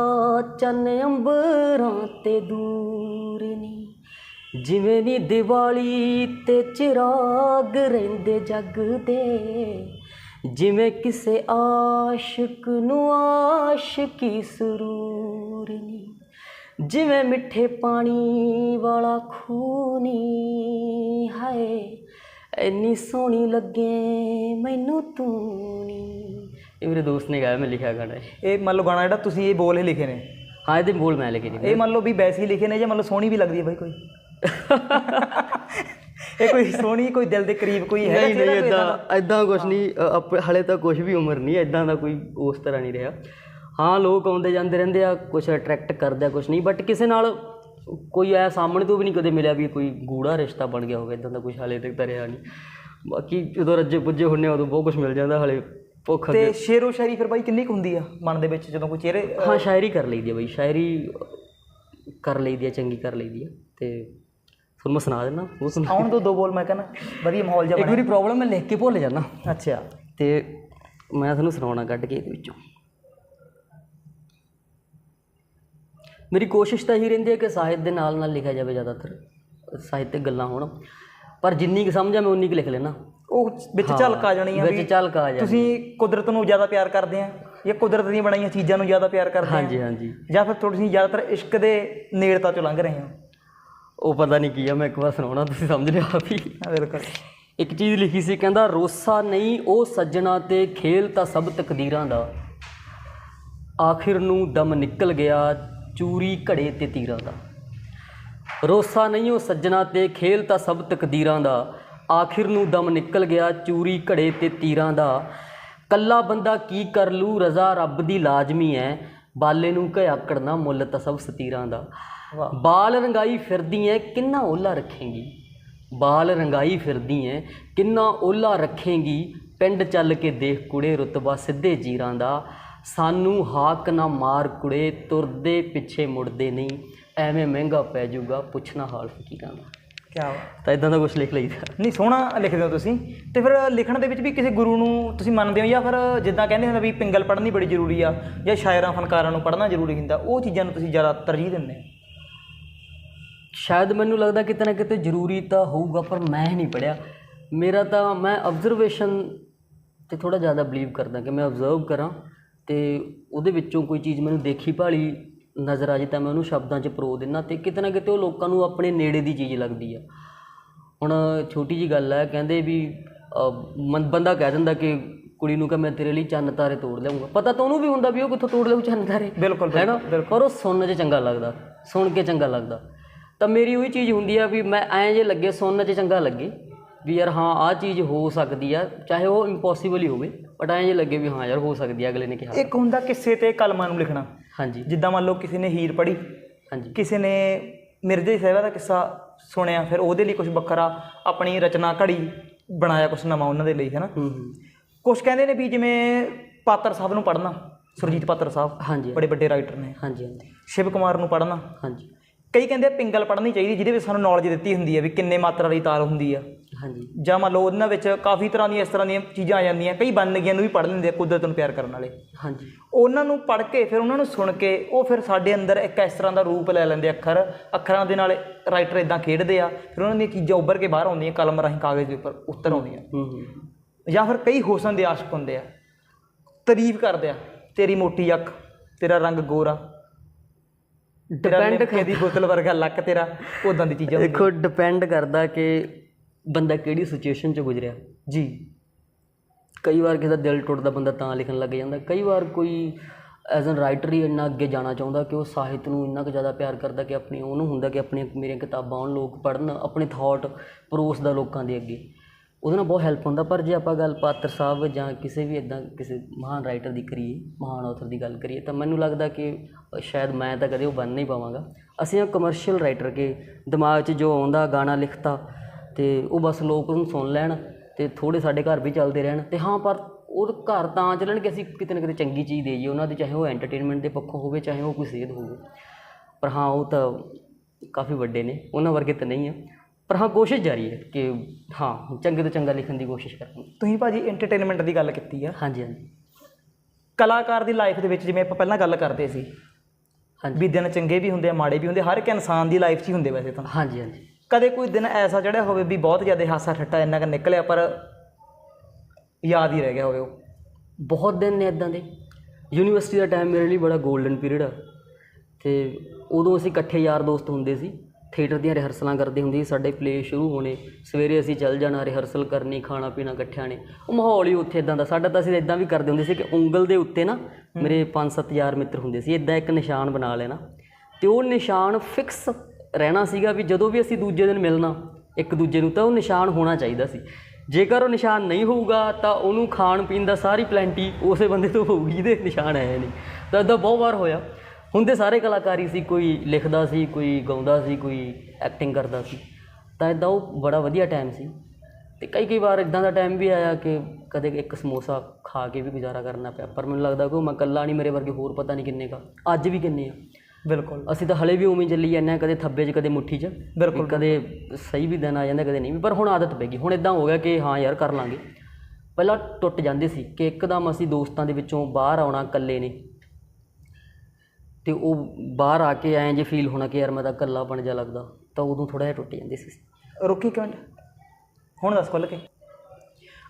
ਚੰਨ ਅੰਬਰਾਂ ਤੇ ਦੂਰਨੀ ਜਿਵੇਂ ਨੀ ਦੀਵਾਲੀ ਤੇ ਚਿਰਾਗ ਰਹਿੰਦੇ ਜਗ ਦੇ ਜਿਵੇਂ ਕਿਸੇ ਆਸ਼ਿਕ ਨੂੰ ਆਸ਼ਕੀ ਸਰੂਰ ਨੀ ਜਿਵੇਂ ਮਿੱਠੇ ਪਾਣੀ ਵਾਲਾ ਖੂਨੀ ਹਾਏ ਇੰਨੀ ਸੋਹਣੀ ਲੱਗੇ ਮੈਨੂੰ ਤੂੰ ਨੀ। ਇਹ ਮੇਰੇ ਦੋਸਤ ਨੇ ਗਾਇਆ ਮੈਂ ਲਿਖਿਆ ਗਾਣਾ ਇਹ। ਇਹ ਮੰਨ ਲਓ ਗਾਣਾ ਜਿਹੜਾ ਤੁਸੀਂ ਇਹ ਬੋਲ ਹੀ ਲਿਖੇ ਨੇ। ਹਾਂ ਇਹਦੇ ਬੋਲ ਮੈਂ ਲਿਖੇ ਨੇ। ਇਹ ਮੰਨ ਲਓ ਵੀ ਵੈਸੇ ਹੀ ਲਿਖੇ ਨੇ ਜਾਂ ਮੰਨ ਲਓ ਸੋਹਣੀ ਵੀ ਲੱਗਦੀ ਹੈ ਬਾਈ ਕੋਈ। ਇਹ ਕੋਈ ਸੋਹਣੀ ਕੋਈ ਦਿਲ ਦੇ ਕਰੀਬ ਕੋਈ ਹੈ ਨਹੀਂ ਨਹੀਂ ਇਦਾਂ ਇਦਾਂ ਕੁਝ ਨਹੀਂ ਅ, ਆਪ- ਹਲੇ ਤਾਂ ਕੁਝ ਵੀ ਉਮਰ ਨਹੀਂ ਇਦਾਂ ਦਾ ਕੋਈ ਉਸ ਤਰ੍ਹਾਂ ਨਹੀਂ ਰਿਹਾ। ਹਾਂ ਲੋਕ ਆਉਂਦੇ ਜਾਂਦੇ ਰਹਿੰਦੇ ਆ ਕੁਝ ਅਟਰੈਕਟ ਕਰਦੇ ਆ ਕੁਝ ਨਹੀਂ ਬਟ ਕਿਸੇ ਨਾਲ ਕੋਈ ਐ ਸਾਹਮਣੇ ਤੋਂ ਵੀ ਨਹੀਂ ਕਦੇ ਮਿਲਿਆ ਵੀ ਕੋਈ ਗੂੜਾ ਰਿਸ਼ਤਾ ਬਣ ਗਿਆ ਹੋਵੇ ਇਦਾਂ ਦਾ ਕੁਝ ਹਲੇ ਤੱਕ ਤਾਂ ਰਿਹਾ ਨਹੀਂ। ਬਾਕੀ ਜਦੋਂ ਰੱਜੇ ਪੁੱਜੇ ਹੁੰਨੇ ਉਦੋਂ ਬਹੁਤ ਕੁਝ ਮਿਲ ਜਾਂਦਾ ਹਲੇ ਭੁੱਖ ਤੇ ਸ਼ੇਰੋ ਸ਼ਾਇਰੀ ਫਿਰ ਬਾਈ ਕਿੰਨੀ ਕੁ ਹੁੰਦੀ ਆ ਮਨ ਦੇ ਵਿੱਚ ਜਦੋਂ ਕੋਈ ਚਿਹਰੇ ਹਾਂ ਸ਼ਾਇਰੀ ਕਰ ਲਈਦੀ ਆ ਬਈ ਸ਼ਾਇਰੀ ਕਰ ਲਈਦੀ ਆ ਚੰਗੀ ਕਰ ਲਈਦੀ ਆ ਤੇ ਤੁਹਾਨੂੰ ਮੈਂ ਸੁਣਾ ਦਿੰਦਾ ਉਹ ਸੁਣਾ ਆਉਣ ਦੋ ਦੋ ਬੋਲ ਮੈਂ ਕਹਿੰਦਾ ਵਧੀਆ ਮਾਹੌਲ ਜਿਹਾ ਇੱਕ ਵਾਰੀ ਪ੍ਰੋਬਲਮ ਮੈਂ ਲਿਖ ਕੇ ਭੁੱਲ ਜਾਂਦਾ ਬਣੇ ਅੱਛਾ। ਤੇ ਮੈਂ ਤੁਹਾਨੂੰ ਸੁਣਾਉਣਾ ਕੱਢ ਕੇ ਇਹਦੇ ਵਿੱਚੋਂ। ਮੇਰੀ ਕੋਸ਼ਿਸ਼ ਤਾਂ ਇਹੀ ਰਹਿੰਦੀ ਹੈ ਕਿ ਸਾਹਿਤ ਦੇ ਨਾਲ ਨਾਲ ਲਿਖਿਆ ਜਾਵੇ ਜ਼ਿਆਦਾਤਰ ਸਾਹਿਤਿਕ ਗੱਲਾਂ ਹੋਣ। ਪਰ ਜਿੰਨੀ ਕੁ ਸਮਝਾਂ ਮੈਂ ਉਨੀ ਕੁ ਲਿਖ ਲੈਣਾ ਉਹ ਵਿੱਚ ਝਲਕ ਆ ਜਾਣੀ ਆ ਵਿੱਚ ਝਲਕ ਆ ਜਾ ਤੁਸੀਂ ਕੁਦਰਤ ਨੂੰ ਜ਼ਿਆਦਾ ਪਿਆਰ ਕਰਦੇ ਆ ਜਾਂ ਕੁਦਰਤ ਦੀਆਂ ਬਣਾਈਆਂ ਚੀਜ਼ਾਂ ਨੂੰ ਜ਼ਿਆਦਾ ਪਿਆਰ ਕਰਦੇ ਆ? ਹਾਂਜੀ ਹਾਂਜੀ। ਜਾਂ ਫਿਰ ਤੁਸੀਂ ਜ਼ਿਆਦਾਤਰ ਇਸ਼ਕ ਦੇ ਨੇੜਤਾ ਚੋਂ ਲੰਘ ਰਹੇ ਹੋ? ਉਹ ਪਤਾ ਨਹੀਂ ਕੀ ਆ ਮੈਂ ਇੱਕ ਵਾਰ ਸੁਣਾਉਣਾ ਤੁਸੀਂ ਸਮਝ ਲਿਆ ਆਪ ਹੀ ਹਾਂ, ਬਿਲਕੁਲ। ਇੱਕ ਚੀਜ਼ ਲਿਖੀ ਸੀ ਕਹਿੰਦਾ ਰੋਸਾ ਨਹੀਂ ਉਹ ਸੱਜਣਾ ਤੇ ਖੇਲ ਤਾਂ ਸਭ ਤਕਦੀਰਾਂ ਦਾ। ਆਖਿਰ ਨੂੰ ਦਮ ਨਿਕਲ ਗਿਆ ਚੂਰੀ ਘੜੇ ਤੇ ਤੀਰਾਂ ਦਾ। ਰੋਸਾ ਨਹੀਂ ਉਹ ਸੱਜਣਾ ਤੇ ਖੇਲ ਤਾਂ ਸਭ ਤਕਦੀਰਾਂ ਦਾ। ਆਖਿਰ ਨੂੰ ਦਮ ਨਿਕਲ ਗਿਆ ਚੂਰੀ ਘੜੇ ਤੇ ਤੀਰਾਂ ਦਾ। ਕੱਲਾ ਬੰਦਾ ਕੀ ਕਰ ਲੂ ਰਜ਼ਾ ਰੱਬ ਦੀ ਲਾਜ਼ਮੀ ਐ। ਬਾਲੇ ਨੂੰ ਘਿਆਕੜ ਨਾ ਮੁੱਲ ਤਾਂ ਸਭ ਸਤੀਰਾਂ ਦਾ। ਬਾਲ ਰੰਗਾਈ ਫਿਰਦੀ ਐ ਕਿੰਨਾ ਓਲਾ ਰੱਖੇਂਗੀ। ਬਾਲ ਰੰਗਾਈ ਫਿਰਦੀ ਐ ਕਿੰਨਾ ਓਲਾ ਰੱਖੇਂਗੀ। ਪਿੰਡ ਚੱਲ ਕੇ ਦੇਖ ਕੁੜੇ ਰੁਤਬਾ ਸਿੱਧੇ ਜੀਰਾਂ ਦਾ। ਸਾਨੂੰ ਹਾਕ ਨਾ ਮਾਰ ਕੁੜੇ ਤੁਰਦੇ ਪਿੱਛੇ ਮੁੜਦੇ ਨਹੀਂ। ਐਵੇਂ ਮਹਿੰਗਾ ਪੈ ਜਾਊਗਾ ਪੁੱਛਣਾ ਹਾਲ ਫਕੀਰਾਂ ਦਾ ਕੀ ਬਾਤ। ਤਾਂ ਇਦਾਂ ਦਾ ਕੁਝ ਲਿਖ ਲਈਦਾ ਨਹੀਂ ਸੋਹਣਾ ਲਿਖਦੇ ਹੋ ਤੁਸੀਂ। ਤੇ ਫਿਰ ਲਿਖਣ ਦੇ ਵਿੱਚ ਵੀ ਕਿਸੇ ਗੁਰੂ ਨੂੰ ਤੁਸੀਂ ਮੰਨਦੇ ਹੋ ਜਾਂ ਫਿਰ ਜਿੱਦਾਂ ਕਹਿੰਦੇ ਹੁੰਦੇ ਵੀ ਪਿੰਗਲ ਪੜ੍ਹਨੀ ਬੜੀ ਜ਼ਰੂਰੀ ਆ ਜਾਂ ਸ਼ਾਇਰਾਂ ਫਨਕਾਰਾਂ ਨੂੰ ਪੜ੍ਹਨਾ ਜ਼ਰੂਰੀ ਹੁੰਦਾ ਉਹ ਚੀਜ਼ਾਂ ਨੂੰ ਤੁਸੀਂ ਜ਼ਿਆਦਾ ਤਰਜੀਹ ਦਿੰਦੇ ਹੋ? ਸ਼ਾਇਦ ਮੈਨੂੰ ਲੱਗਦਾ ਕਿਤੇ ਨਾ ਕਿਤੇ ਜ਼ਰੂਰੀ ਤਾਂ ਹੋਊਗਾ ਪਰ ਮੈਂ ਨਹੀਂ ਪੜਿਆ ਮੇਰਾ ਤਾਂ ਮੈਂ ਆਬਜ਼ਰਵੇਸ਼ਨ ਤੇ ਥੋੜਾ ਜ਼ਿਆਦਾ ਬਲੀਵ ਕਰਦਾ ਕਿ ਮੈਂ ਆਬਜ਼ਰਵ ਕਰਾਂ। ਤੇ ਉਹਦੇ ਵਿੱਚੋਂ ਕੋਈ ਚੀਜ਼ ਮੈਨੂੰ ਦੇਖੀ ਭਾਲੀ ਨਜ਼ਰ ਆ ਜੇ ਤਾਂ ਮੈਂ ਉਹਨੂੰ ਸ਼ਬਦਾਂ 'ਚ ਪਰੋ ਦਿੰਨਾ ਤੇ ਕਿਤੇ ਨਾ ਕਿਤੇ ਉਹ ਲੋਕਾਂ ਨੂੰ ਆਪਣੇ ਨੇੜੇ ਦੀ ਚੀਜ਼ ਲੱਗਦੀ ਆ। ਹੁਣ ਛੋਟੀ ਜੀ ਗੱਲ ਹੈ ਕਹਿੰਦੇ ਵੀ ਮਨ- ਬੰਦਾ ਕਹਿ ਦਿੰਦਾ ਕਿ ਕੁੜੀ ਨੂੰ ਕਿ ਮੈਂ ਤੇਰੇ ਲਈ ਚੰਨ ਤਾਰੇ ਤੋੜ ਲਿਆਉਂਗਾ ਪਤਾ ਤਾਂ ਉਹਨੂੰ ਵੀ ਹੁੰਦਾ ਵੀ ਉਹ ਕਿੱਥੋਂ ਤੋੜ ਲਿਆਉ ਚੰਨ ਤਾਰੇ ਬਿਲਕੁਲ ਹੈ ਨਾ ਪਰ ਉਹ ਸੁਣਨ 'ਚ ਚੰਗਾ ਲੱਗਦਾ ਸੁਣ ਕੇ ਚੰਗਾ ਲੱਗਦਾ। ਤਾਂ ਮੇਰੀ ਉਹੀ ਚੀਜ਼ ਹੁੰਦੀ ਆ ਵੀ ਮੈਂ ਐਂ ਜੇ ਲੱਗੇ ਸੁਣਨ 'ਚ ਚੰਗਾ ਲੱਗੇ ਵੀ ਯਾਰ ਹਾਂ ਆਹ ਚੀਜ਼ ਹੋ ਸਕਦੀ ਆ ਚਾਹੇ ਉਹ ਇੰਪੋਸੀਬਲ ਹੀ ਹੋਵੇ। ਬਟ ਐਂ ਜੇ ਲੱਗੇ ਵੀ ਹਾਂ ਯਾਰ ਹੋ ਸਕਦੀ ਆ ਅਗਲੇ ਨੇ ਕਿਹਾ। ਇੱਕ ਹੁੰਦਾ ਕਿਸੇ ਤੇ ਕਲਮਾਂ ਨੂੰ ਲਿਖਣਾ। ਹਾਂਜੀ। ਜਿੱਦਾਂ ਮੰਨ ਲਓ ਕਿਸੇ ਨੇ ਹੀਰ ਪੜ੍ਹੀ ਹਾਂਜੀ। ਕਿਸੇ ਨੇ ਮਿਰਜ਼ੇ ਸਾਹਿਬਾ ਦਾ ਕਿੱਸਾ ਸੁਣਿਆ ਫਿਰ ਉਹਦੇ ਲਈ ਕੁਝ ਵੱਖਰਾ ਆਪਣੀ ਰਚਨਾ ਘੜੀ ਬਣਾਇਆ ਕੁਝ ਨਵਾਂ ਉਹਨਾਂ ਦੇ ਲਈ ਹੈ ਨਾ ਹੂੰ ਹੂੰ। ਕੁਝ ਕਹਿੰਦੇ ਨੇ ਵੀ ਜਿਵੇਂ ਪਾਤਰ ਸਾਹਿਬ ਨੂੰ ਪੜ੍ਹਨਾ ਸੁਰਜੀਤ ਪਾਤਰ ਸਾਹਿਬ ਹਾਂਜੀ। ਬੜੇ ਵੱਡੇ ਰਾਈਟਰ ਨੇ। ਹਾਂਜੀ ਹਾਂਜੀ। ਸ਼ਿਵ ਕੁਮਾਰ ਨੂੰ ਪੜ੍ਹਨਾ। ਹਾਂਜੀ। ਕਈ ਕਹਿੰਦੇ ਪਿੰਗਲ ਪੜ੍ਹਨੀ ਚਾਹੀਦੀ ਜਿਹਦੇ ਵਿੱਚ ਸਾਨੂੰ ਨੌਲੇਜ ਦਿੱਤੀ ਹੁੰਦੀ ਹੈ ਵੀ ਕਿੰਨੇ ਮਾਤਰਾ ਦੀ ਤਾਰ ਹੁੰਦੀ ਆ। ਹਾਂਜੀ। ਜਾਂ ਮੰਨ ਲਓ ਉਹਨਾਂ ਵਿੱਚ ਕਾਫੀ ਤਰ੍ਹਾਂ ਦੀਆਂ ਇਸ ਤਰ੍ਹਾਂ ਦੀਆਂ ਚੀਜ਼ਾਂ ਆ ਜਾਂਦੀਆਂ ਕਈ ਬੰਦਗੀਆਂ ਨੂੰ ਵੀ ਪੜ੍ਹ ਲੈਂਦੇ ਆ ਕੁਦਰਤ ਨੂੰ ਪਿਆਰ ਕਰਨ ਵਾਲੇ। ਹਾਂਜੀ। ਉਹਨਾਂ ਨੂੰ ਪੜ੍ਹ ਕੇ ਫਿਰ ਉਹਨਾਂ ਨੂੰ ਸੁਣ ਕੇ ਉਹ ਫਿਰ ਸਾਡੇ ਅੰਦਰ ਇੱਕ ਇਸ ਤਰ੍ਹਾਂ ਦਾ ਰੂਪ ਲੈ ਲੈਂਦੇ ਅੱਖਰ। ਅੱਖਰਾਂ ਦੇ ਨਾਲ ਰਾਈਟਰ ਇਦਾਂ ਖੇਡਦੇ ਆ ਫਿਰ ਉਹਨਾਂ ਦੀਆਂ ਚੀਜ਼ਾਂ ਉੱਭਰ ਕੇ ਬਾਹਰ ਆਉਂਦੀਆਂ ਕਲਮ ਰਾਹੀਂ ਕਾਗਜ਼ ਦੇ ਉੱਪਰ ਉਤਰ ਆਉਂਦੀਆਂ। ਜਾਂ ਫਿਰ ਕਈ ਹੁਸਨ ਦੇ ਆਸ਼ਕ ਹੁੰਦੇ ਆ ਤਾਰੀਫ ਕਰਦੇ ਆ ਤੇਰੀ ਮੋਟੀ ਅੱਖ ਤੇਰਾ ਰੰਗ ਗੋਰਾ ਤੇਰਾ Depend ਨਿੰਮਕੇ ਦੀ ਬੋਤਲ ਵਰਗਾ ਲੱਕ ਤੇਰਾ ਉਦਾਂ ਦੀ ਚੀਜ਼ਾਂ। ਦੇਖੋ ਡਿਪੈਂਡ ਕਰਦਾ ਕਿ ਬੰਦਾ ਕਿਹੜੀ ਸਿਚੁਏਸ਼ਨ 'ਚ ਗੁਜ਼ਰਿਆ? ਜੀ। ਕਈ ਵਾਰ ਕਿਸੇ ਦਾ ਦਿਲ ਟੁੱਟਦਾ ਬੰਦਾ ਤਾਂ ਲਿਖਣ ਲੱਗ ਜਾਂਦਾ। ਕਈ ਵਾਰ ਕੋਈ ਐਜ਼ ਐਨ ਰਾਈਟਰ ਹੀ ਇੰਨਾ ਅੱਗੇ ਜਾਣਾ ਚਾਹੁੰਦਾ ਕਿ ਉਹ ਸਾਹਿਤ ਨੂੰ ਇੰਨਾ ਕੁ ਜ਼ਿਆਦਾ ਪਿਆਰ ਕਰਦਾ ਕਿ ਆਪਣੀ ਉਹਨੂੰ ਹੁੰਦਾ ਕਿ ਆਪਣੀਆਂ ਮੇਰੀਆਂ ਕਿਤਾਬਾਂ ਆਉਣ ਲੋਕ ਪੜ੍ਹਨ, ਆਪਣੇ ਥਾਟ ਪਰੋਸਦਾ ਲੋਕਾਂ ਦੇ ਅੱਗੇ। ਉਹਦੇ ਨਾਲ ਬਹੁਤ ਹੈਲਪ ਹੁੰਦਾ, ਪਰ ਜੇ ਆਪਾਂ ਗੱਲ ਪਾਤਰ ਸਾਹਿਬ ਜਾਂ ਕਿਸੇ ਵੀ ਇਦਾਂ ਕਿਸੇ ਮਹਾਨ ਰਾਈਟਰ ਦੀ ਕਰੀਏ, ਮਹਾਨ ਆਥਰ ਦੀ ਗੱਲ ਕਰੀਏ, ਤਾਂ ਮੈਨੂੰ ਲੱਗਦਾ ਕਿ ਸ਼ਾਇਦ ਮੈਂ ਤਾਂ ਕਦੇ ਉਹ ਬਣ ਨਹੀਂ ਪਾਵਾਂਗਾ। ਅਸੀਂ ਆ ਕਮਰਸ਼ੀਅਲ ਰਾਈਟਰ ਕੇ ਦਿਮਾਗ 'ਚ ਜੋ ਆਉਂਦਾ, ਗਾਣਾ ਲਿਖਤਾ ਤੇ ਉਹ ਬਸ ਲੋਕ ਉਹਨੂੰ ਸੁਣ ਲੈਣ ਤੇ ਥੋੜੇ ਸਾਡੇ ਘਰ ਵੀ ਚੱਲਦੇ ਰਹਿਣ ਤੇ ਹਾਂ ਪਰ ਉਹ ਘਰ ਤਾਂ ਚੱਲਣ ਕਿ ਅਸੀਂ ਕਿਤੇ ਨਾ ਕਿਤੇ ਚੰਗੀ ਚੀਜ਼ ਦੇਈਏ ਉਹਨਾਂ ਦੀ ਚਾਹੇ ਉਹ ਐਂਟਰਟੇਨਮੈਂਟ ਦੇ ਪੱਖੋਂ ਹੋਵੇ ਚਾਹੇ ਉਹ ਕੋਈ ਸੇਧ ਹੋਵੇ। ਪਰ ਹਾਂ ਉਹ ਤਾਂ ਕਾਫੀ ਵੱਡੇ ਨੇ ਉਹਨਾਂ ਵਰਗੇ ਤਾਂ ਨਹੀਂ ਆ। ਪਰ ਹਾਂ ਕੋਸ਼ਿਸ਼ ਜਾਰੀ ਹੈ ਕਿ ਹਾਂ ਚੰਗੇ ਤੋਂ ਚੰਗਾ ਲਿਖਣ ਦੀ ਕੋਸ਼ਿਸ਼ ਕਰਾਂਗੇ। ਤੁਸੀਂ ਭਾਜੀ ਐਂਟਰਟੇਨਮੈਂਟ ਦੀ ਗੱਲ ਕੀਤੀ ਆ। ਹਾਂਜੀ ਹਾਂਜੀ। ਕਲਾਕਾਰ ਦੀ ਲਾਈਫ ਦੇ ਵਿੱਚ ਜਿਵੇਂ ਆਪਾਂ ਪਹਿਲਾਂ ਗੱਲ ਕਰਦੇ ਸੀ ਹਾਂਜੀ। ਵੀ ਦਿਨ ਚੰਗੇ ਵੀ ਹੁੰਦੇ ਆ ਮਾੜੇ ਵੀ ਹੁੰਦੇ ਹਰ ਇੱਕ ਇਨਸਾਨ ਦੀ ਲਾਈਫ 'ਚ ਹੀ ਹੁੰਦੇ ਵੈਸੇ ਤਾਂ। ਹਾਂਜੀ ਹਾਂਜੀ। ਕਦੇ ਕੋਈ ਦਿਨ ਐਸਾ ਚੜਿਆ ਹੋਵੇ ਵੀ ਬਹੁਤ ਜ਼ਿਆਦਾ ਹਾਸਾ ਠੱਟਾ ਇੰਨਾ ਕੁ ਨਿਕਲਿਆ ਪਰ ਯਾਦ ਹੀ ਰਹਿ ਗਿਆ ਹੋਵੇ ਉਹ। ਬਹੁਤ ਦਿਨ ਨੇ ਇਦਾਂ ਦੇ। ਯੂਨੀਵਰਸਿਟੀ ਦਾ ਟਾਈਮ ਮੇਰੇ ਲਈ ਬੜਾ 골ਡਨ ਪੀਰੀਅਡ ਆ। ਤੇ ਉਦੋਂ ਅਸੀਂ ਇਕੱਠੇ ਯਾਰ ਦੋਸਤ ਹੁੰਦੇ ਸੀ। ਥੀਏਟਰ ਦੀਆਂ ਰਿਹਰਸਲਾਂ ਕਰਦੇ ਹੁੰਦੇ ਸੀ। ਸਾਡੇ ਪਲੇ ਸ਼ੁਰੂ ਹੋਣੇ ਸਵੇਰੇ ਅਸੀਂ ਚੱਲ ਜਾਣਾ ਰਿਹਰਸਲ ਕਰਨੀ ਖਾਣਾ ਪੀਣਾ ਇਕੱਠਿਆਂ ਨੇ। ਉਹ ਮਾਹੌਲ ਹੀ ਉੱਥੇ ਇਦਾਂ ਦਾ। ਸਾਡਾ ਤਾਂ ਅਸੀਂ ਇਦਾਂ ਵੀ ਕਰਦੇ ਹੁੰਦੇ ਸੀ ਕਿ ਉਂਗਲ ਦੇ ਉੱਤੇ ਨਾ ਮੇਰੇ 5-7 ਯਾਰ ਮਿੱਤਰ ਹੁੰਦੇ ਸੀ। ਇਦਾਂ ਇੱਕ ਨਿਸ਼ਾਨ ਬਣਾ ਲੈਣਾ। ਤੇ ਉਹ ਨਿਸ਼ਾਨ ਫਿਕਸ ਰਹਿਣਾ ਸੀਗਾ ਵੀ ਜਦੋਂ ਵੀ ਅਸੀਂ ਦੂਜੇ ਦਿਨ ਮਿਲਣਾ ਇੱਕ ਦੂਜੇ ਨੂੰ ਤਾਂ ਉਹ ਨਿਸ਼ਾਨ ਹੋਣਾ ਚਾਹੀਦਾ ਸੀ। ਜੇਕਰ ਉਹ ਨਿਸ਼ਾਨ ਨਹੀਂ ਹੋਊਗਾ ਤਾਂ ਉਹਨੂੰ ਖਾਣ ਪੀਣ ਦਾ ਸਾਰੀ ਪਲੈਂਟੀ ਉਸੇ ਬੰਦੇ ਤੋਂ ਹੋਊਗੀ ਜਿਹਦੇ ਨਿਸ਼ਾਨ ਹੈ ਨਹੀਂ। ਤਾਂ ਇਦਾਂ ਬਹੁਤ ਵਾਰ ਹੋਇਆ। ਹੁੰਦੇ ਸਾਰੇ ਕਲਾਕਾਰੀ ਸੀ, ਕੋਈ ਲਿਖਦਾ ਸੀ, ਕੋਈ ਗਾਉਂਦਾ ਸੀ, ਕੋਈ ਐਕਟਿੰਗ ਕਰਦਾ ਸੀ। ਤਾਂ ਇਦਾਂ ਉਹ ਬੜਾ ਵਧੀਆ ਟਾਈਮ ਸੀ। ਤੇ ਕਈ ਕਈ ਵਾਰ ਇਦਾਂ ਦਾ ਟਾਈਮ ਵੀ ਆਇਆ ਕਿ ਕਦੇ ਇੱਕ ਸਮੋਸਾ ਖਾ ਕੇ ਵੀ ਗੁਜ਼ਾਰਾ ਕਰਨਾ ਪਿਆ। ਪਰ ਮੈਨੂੰ ਲੱਗਦਾ ਕਿ ਉਹ ਮੈਂ ਇਕੱਲਾ ਨਹੀਂ, ਮੇਰੇ ਵਰਗੇ ਹੋਰ ਪਤਾ ਨਹੀਂ ਕਿੰਨੇ ਕਾ। ਅੱਜ ਵੀ ਕਿੰਨੇ ਆ। ਬਿਲਕੁਲ। ਅਸੀਂ ਤਾਂ ਹਲੇ ਵੀ ਉਵੇਂ ਚੱਲੀ ਜਾਂਦੇ ਹਾਂ ਕਦੇ ਥੱਬੇ 'ਚ ਕਦੇ ਮੁੱਠੀ 'ਚ। ਬਿਲਕੁਲ। ਕਦੇ ਸਹੀ ਵੀ ਦਿਨ ਆ ਜਾਂਦਾ ਕਦੇ ਨਹੀਂ ਵੀ ਪਰ ਹੁਣ ਆਦਤ ਪੈ ਗਈ। ਹੁਣ ਇਦਾਂ ਹੋ ਗਿਆ ਕਿ ਹਾਂ ਯਾਰ ਕਰ ਲਾਂਗੇ। ਪਹਿਲਾਂ ਟੁੱਟ ਜਾਂਦੇ ਸੀ ਕਿ ਇੱਕਦਮ ਅਸੀਂ ਦੋਸਤਾਂ ਦੇ ਵਿੱਚੋਂ ਬਾਹਰ ਆਉਣਾ ਇਕੱਲੇ ਨੇ। ਤੇ ਉਹ ਬਾਹਰ ਆ ਕੇ ਐਂ ਜੇ ਫੀਲ ਹੋਣਾ ਕਿ ਯਾਰ ਮੈਂ ਤਾਂ ਇਕੱਲਾ ਬਣ ਜਾ ਲੱਗਦਾ ਤਾਂ ਉਦੋਂ ਥੋੜਾ ਜਿਹਾ ਟੁੱਟ ਜਾਂਦੇ ਸੀ। ਰੁਕੀ ਕਿਉਂ ਹੁਣ ਦੱਸ ਖੁੱਲ ਕੇ।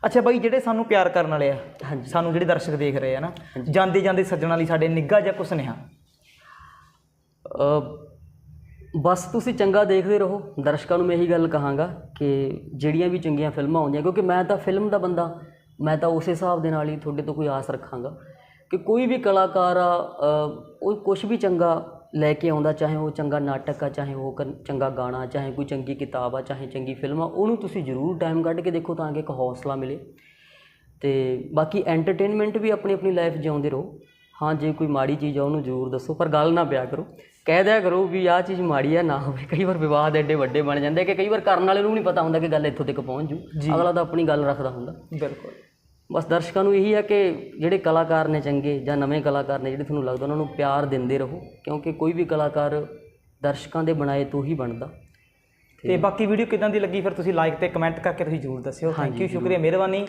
ਅੱਛਾ ਬਾਈ ਜਿਹੜੇ ਸਾਨੂੰ ਪਿਆਰ ਕਰਨ ਵਾਲੇ ਆ ਹਾਂਜੀ। ਸਾਨੂੰ ਜਿਹੜੇ ਦਰਸ਼ਕ ਦੇਖ ਰਹੇ ਆ ਨਾ ਜਾਂਦੇ ਜਾਂਦੇ ਸੱਜਣਾ ਲਈ ਸਾਡੇ ਨਿੱਘਾ ਜਾਂ ਕੁਛ ਸੁਨੇਹਾ ਅ, ਬਸ ਤੁਸੀਂ ਚੰਗਾ ਦੇਖਦੇ ਰਹੋ। ਦਰਸ਼ਕਾਂ ਨੂੰ ਮੈਂ ਇਹੀ ਗੱਲ ਕਹਾਂਗਾ ਕਿ ਜਿਹੜੀਆਂ ਵੀ ਚੰਗੀਆਂ ਫਿਲਮਾਂ ਆਉਂਦੀਆਂ, ਕਿਉਂਕਿ ਮੈਂ ਤਾਂ ਫਿਲਮ ਦਾ ਬੰਦਾ, ਮੈਂ ਤਾਂ ਉਸੇ ਹਿਸਾਬ ਦੇ ਨਾਲ ਹੀ ਤੁਹਾਡੇ ਤੋਂ ਕੋਈ ਆਸ ਰੱਖਾਂਗਾ ਕਿ ਕੋਈ ਵੀ ਕਲਾਕਾਰ ਆ ਉਹ ਕੁਝ ਵੀ ਚੰਗਾ ਲੈ ਕੇ ਆਉਂਦਾ, ਚਾਹੇ ਉਹ ਚੰਗਾ ਨਾਟਕ ਆ, ਚਾਹੇ ਉਹ ਚੰਗਾ ਗਾਣਾ, ਚਾਹੇ ਕੋਈ ਚੰਗੀ ਕਿਤਾਬ ਆ, ਚਾਹੇ ਚੰਗੀ ਫਿਲਮ ਆ, ਉਹਨੂੰ ਤੁਸੀਂ ਜ਼ਰੂਰ ਟਾਈਮ ਕੱਢ ਕੇ ਦੇਖੋ ਤਾਂ ਕਿ ਇੱਕ ਹੌਸਲਾ ਮਿਲੇ। ਤੇ ਬਾਕੀ ਐਂਟਰਟੇਨਮੈਂਟ ਵੀ ਆਪਣੀ ਆਪਣੀ ਲਾਈਫ ਜਿਉਂਦੇ ਰਹੋ। ਹਾਂ, ਜੇ ਕੋਈ ਮਾੜੀ ਚੀਜ਼ ਆ, ਉਹਨੂੰ ਜ਼ਰੂਰ ਦੱਸੋ, ਪਰ ਗੱਲ ਨਾ ਪਿਆ ਕਰੋ। ਕਹਿ ਦਿਆ ਕਰੋ ਵੀ ਆਹ ਚੀਜ਼ ਮਾੜੀ ਆ ਨਾ ਹੋਵੇ। ਕਈ ਵਾਰ ਵਿਵਾਦ ਐਡੇ ਵੱਡੇ ਬਣ ਜਾਂਦੇ ਕਿ ਕਈ ਵਾਰ ਕਰਨ ਵਾਲੇ ਨੂੰ ਵੀ ਨਹੀਂ ਪਤਾ ਹੁੰਦਾ ਕਿ ਗੱਲ ਇੱਥੋਂ ਤੱਕ ਪਹੁੰਚ ਜੂ। ਅਗਲਾ ਤਾਂ ਆਪਣੀ ਗੱਲ ਰੱਖਦਾ ਹੁੰਦਾ। ਬਿਲਕੁਲ। ਬਸ ਦਰਸ਼ਕਾਂ ਨੂੰ ਇਹੀ ਹੈ ਕਿ ਜਿਹੜੇ ਕਲਾਕਾਰ ਨੇ ਚੰਗੇ ਜਾਂ ਨਵੇਂ ਕਲਾਕਾਰ ਨੇ ਜਿਹੜੇ ਤੁਹਾਨੂੰ ਲੱਗਦਾ ਉਹਨਾਂ ਨੂੰ ਪਿਆਰ ਦਿੰਦੇ ਰਹੋ ਕਿਉਂਕਿ ਕੋਈ ਵੀ ਕਲਾਕਾਰ ਦਰਸ਼ਕਾਂ ਦੇ ਬਣਾਏ ਤੋਂ ਹੀ ਬਣਦਾ। ਤੇ ਬਾਕੀ ਵੀਡੀਓ ਕਿਦਾਂ ਦੀ ਲੱਗੀ ਫਿਰ ਤੁਸੀਂ ਲਾਈਕ ਤੇ ਕਮੈਂਟ ਕਰਕੇ ਤੁਸੀਂ ਜ਼ਰੂਰ ਦੱਸਿਓ। ਥੈਂਕ ਯੂ ਸ਼ੁਕਰੀਆ ਮਿਹਰਬਾਨੀ।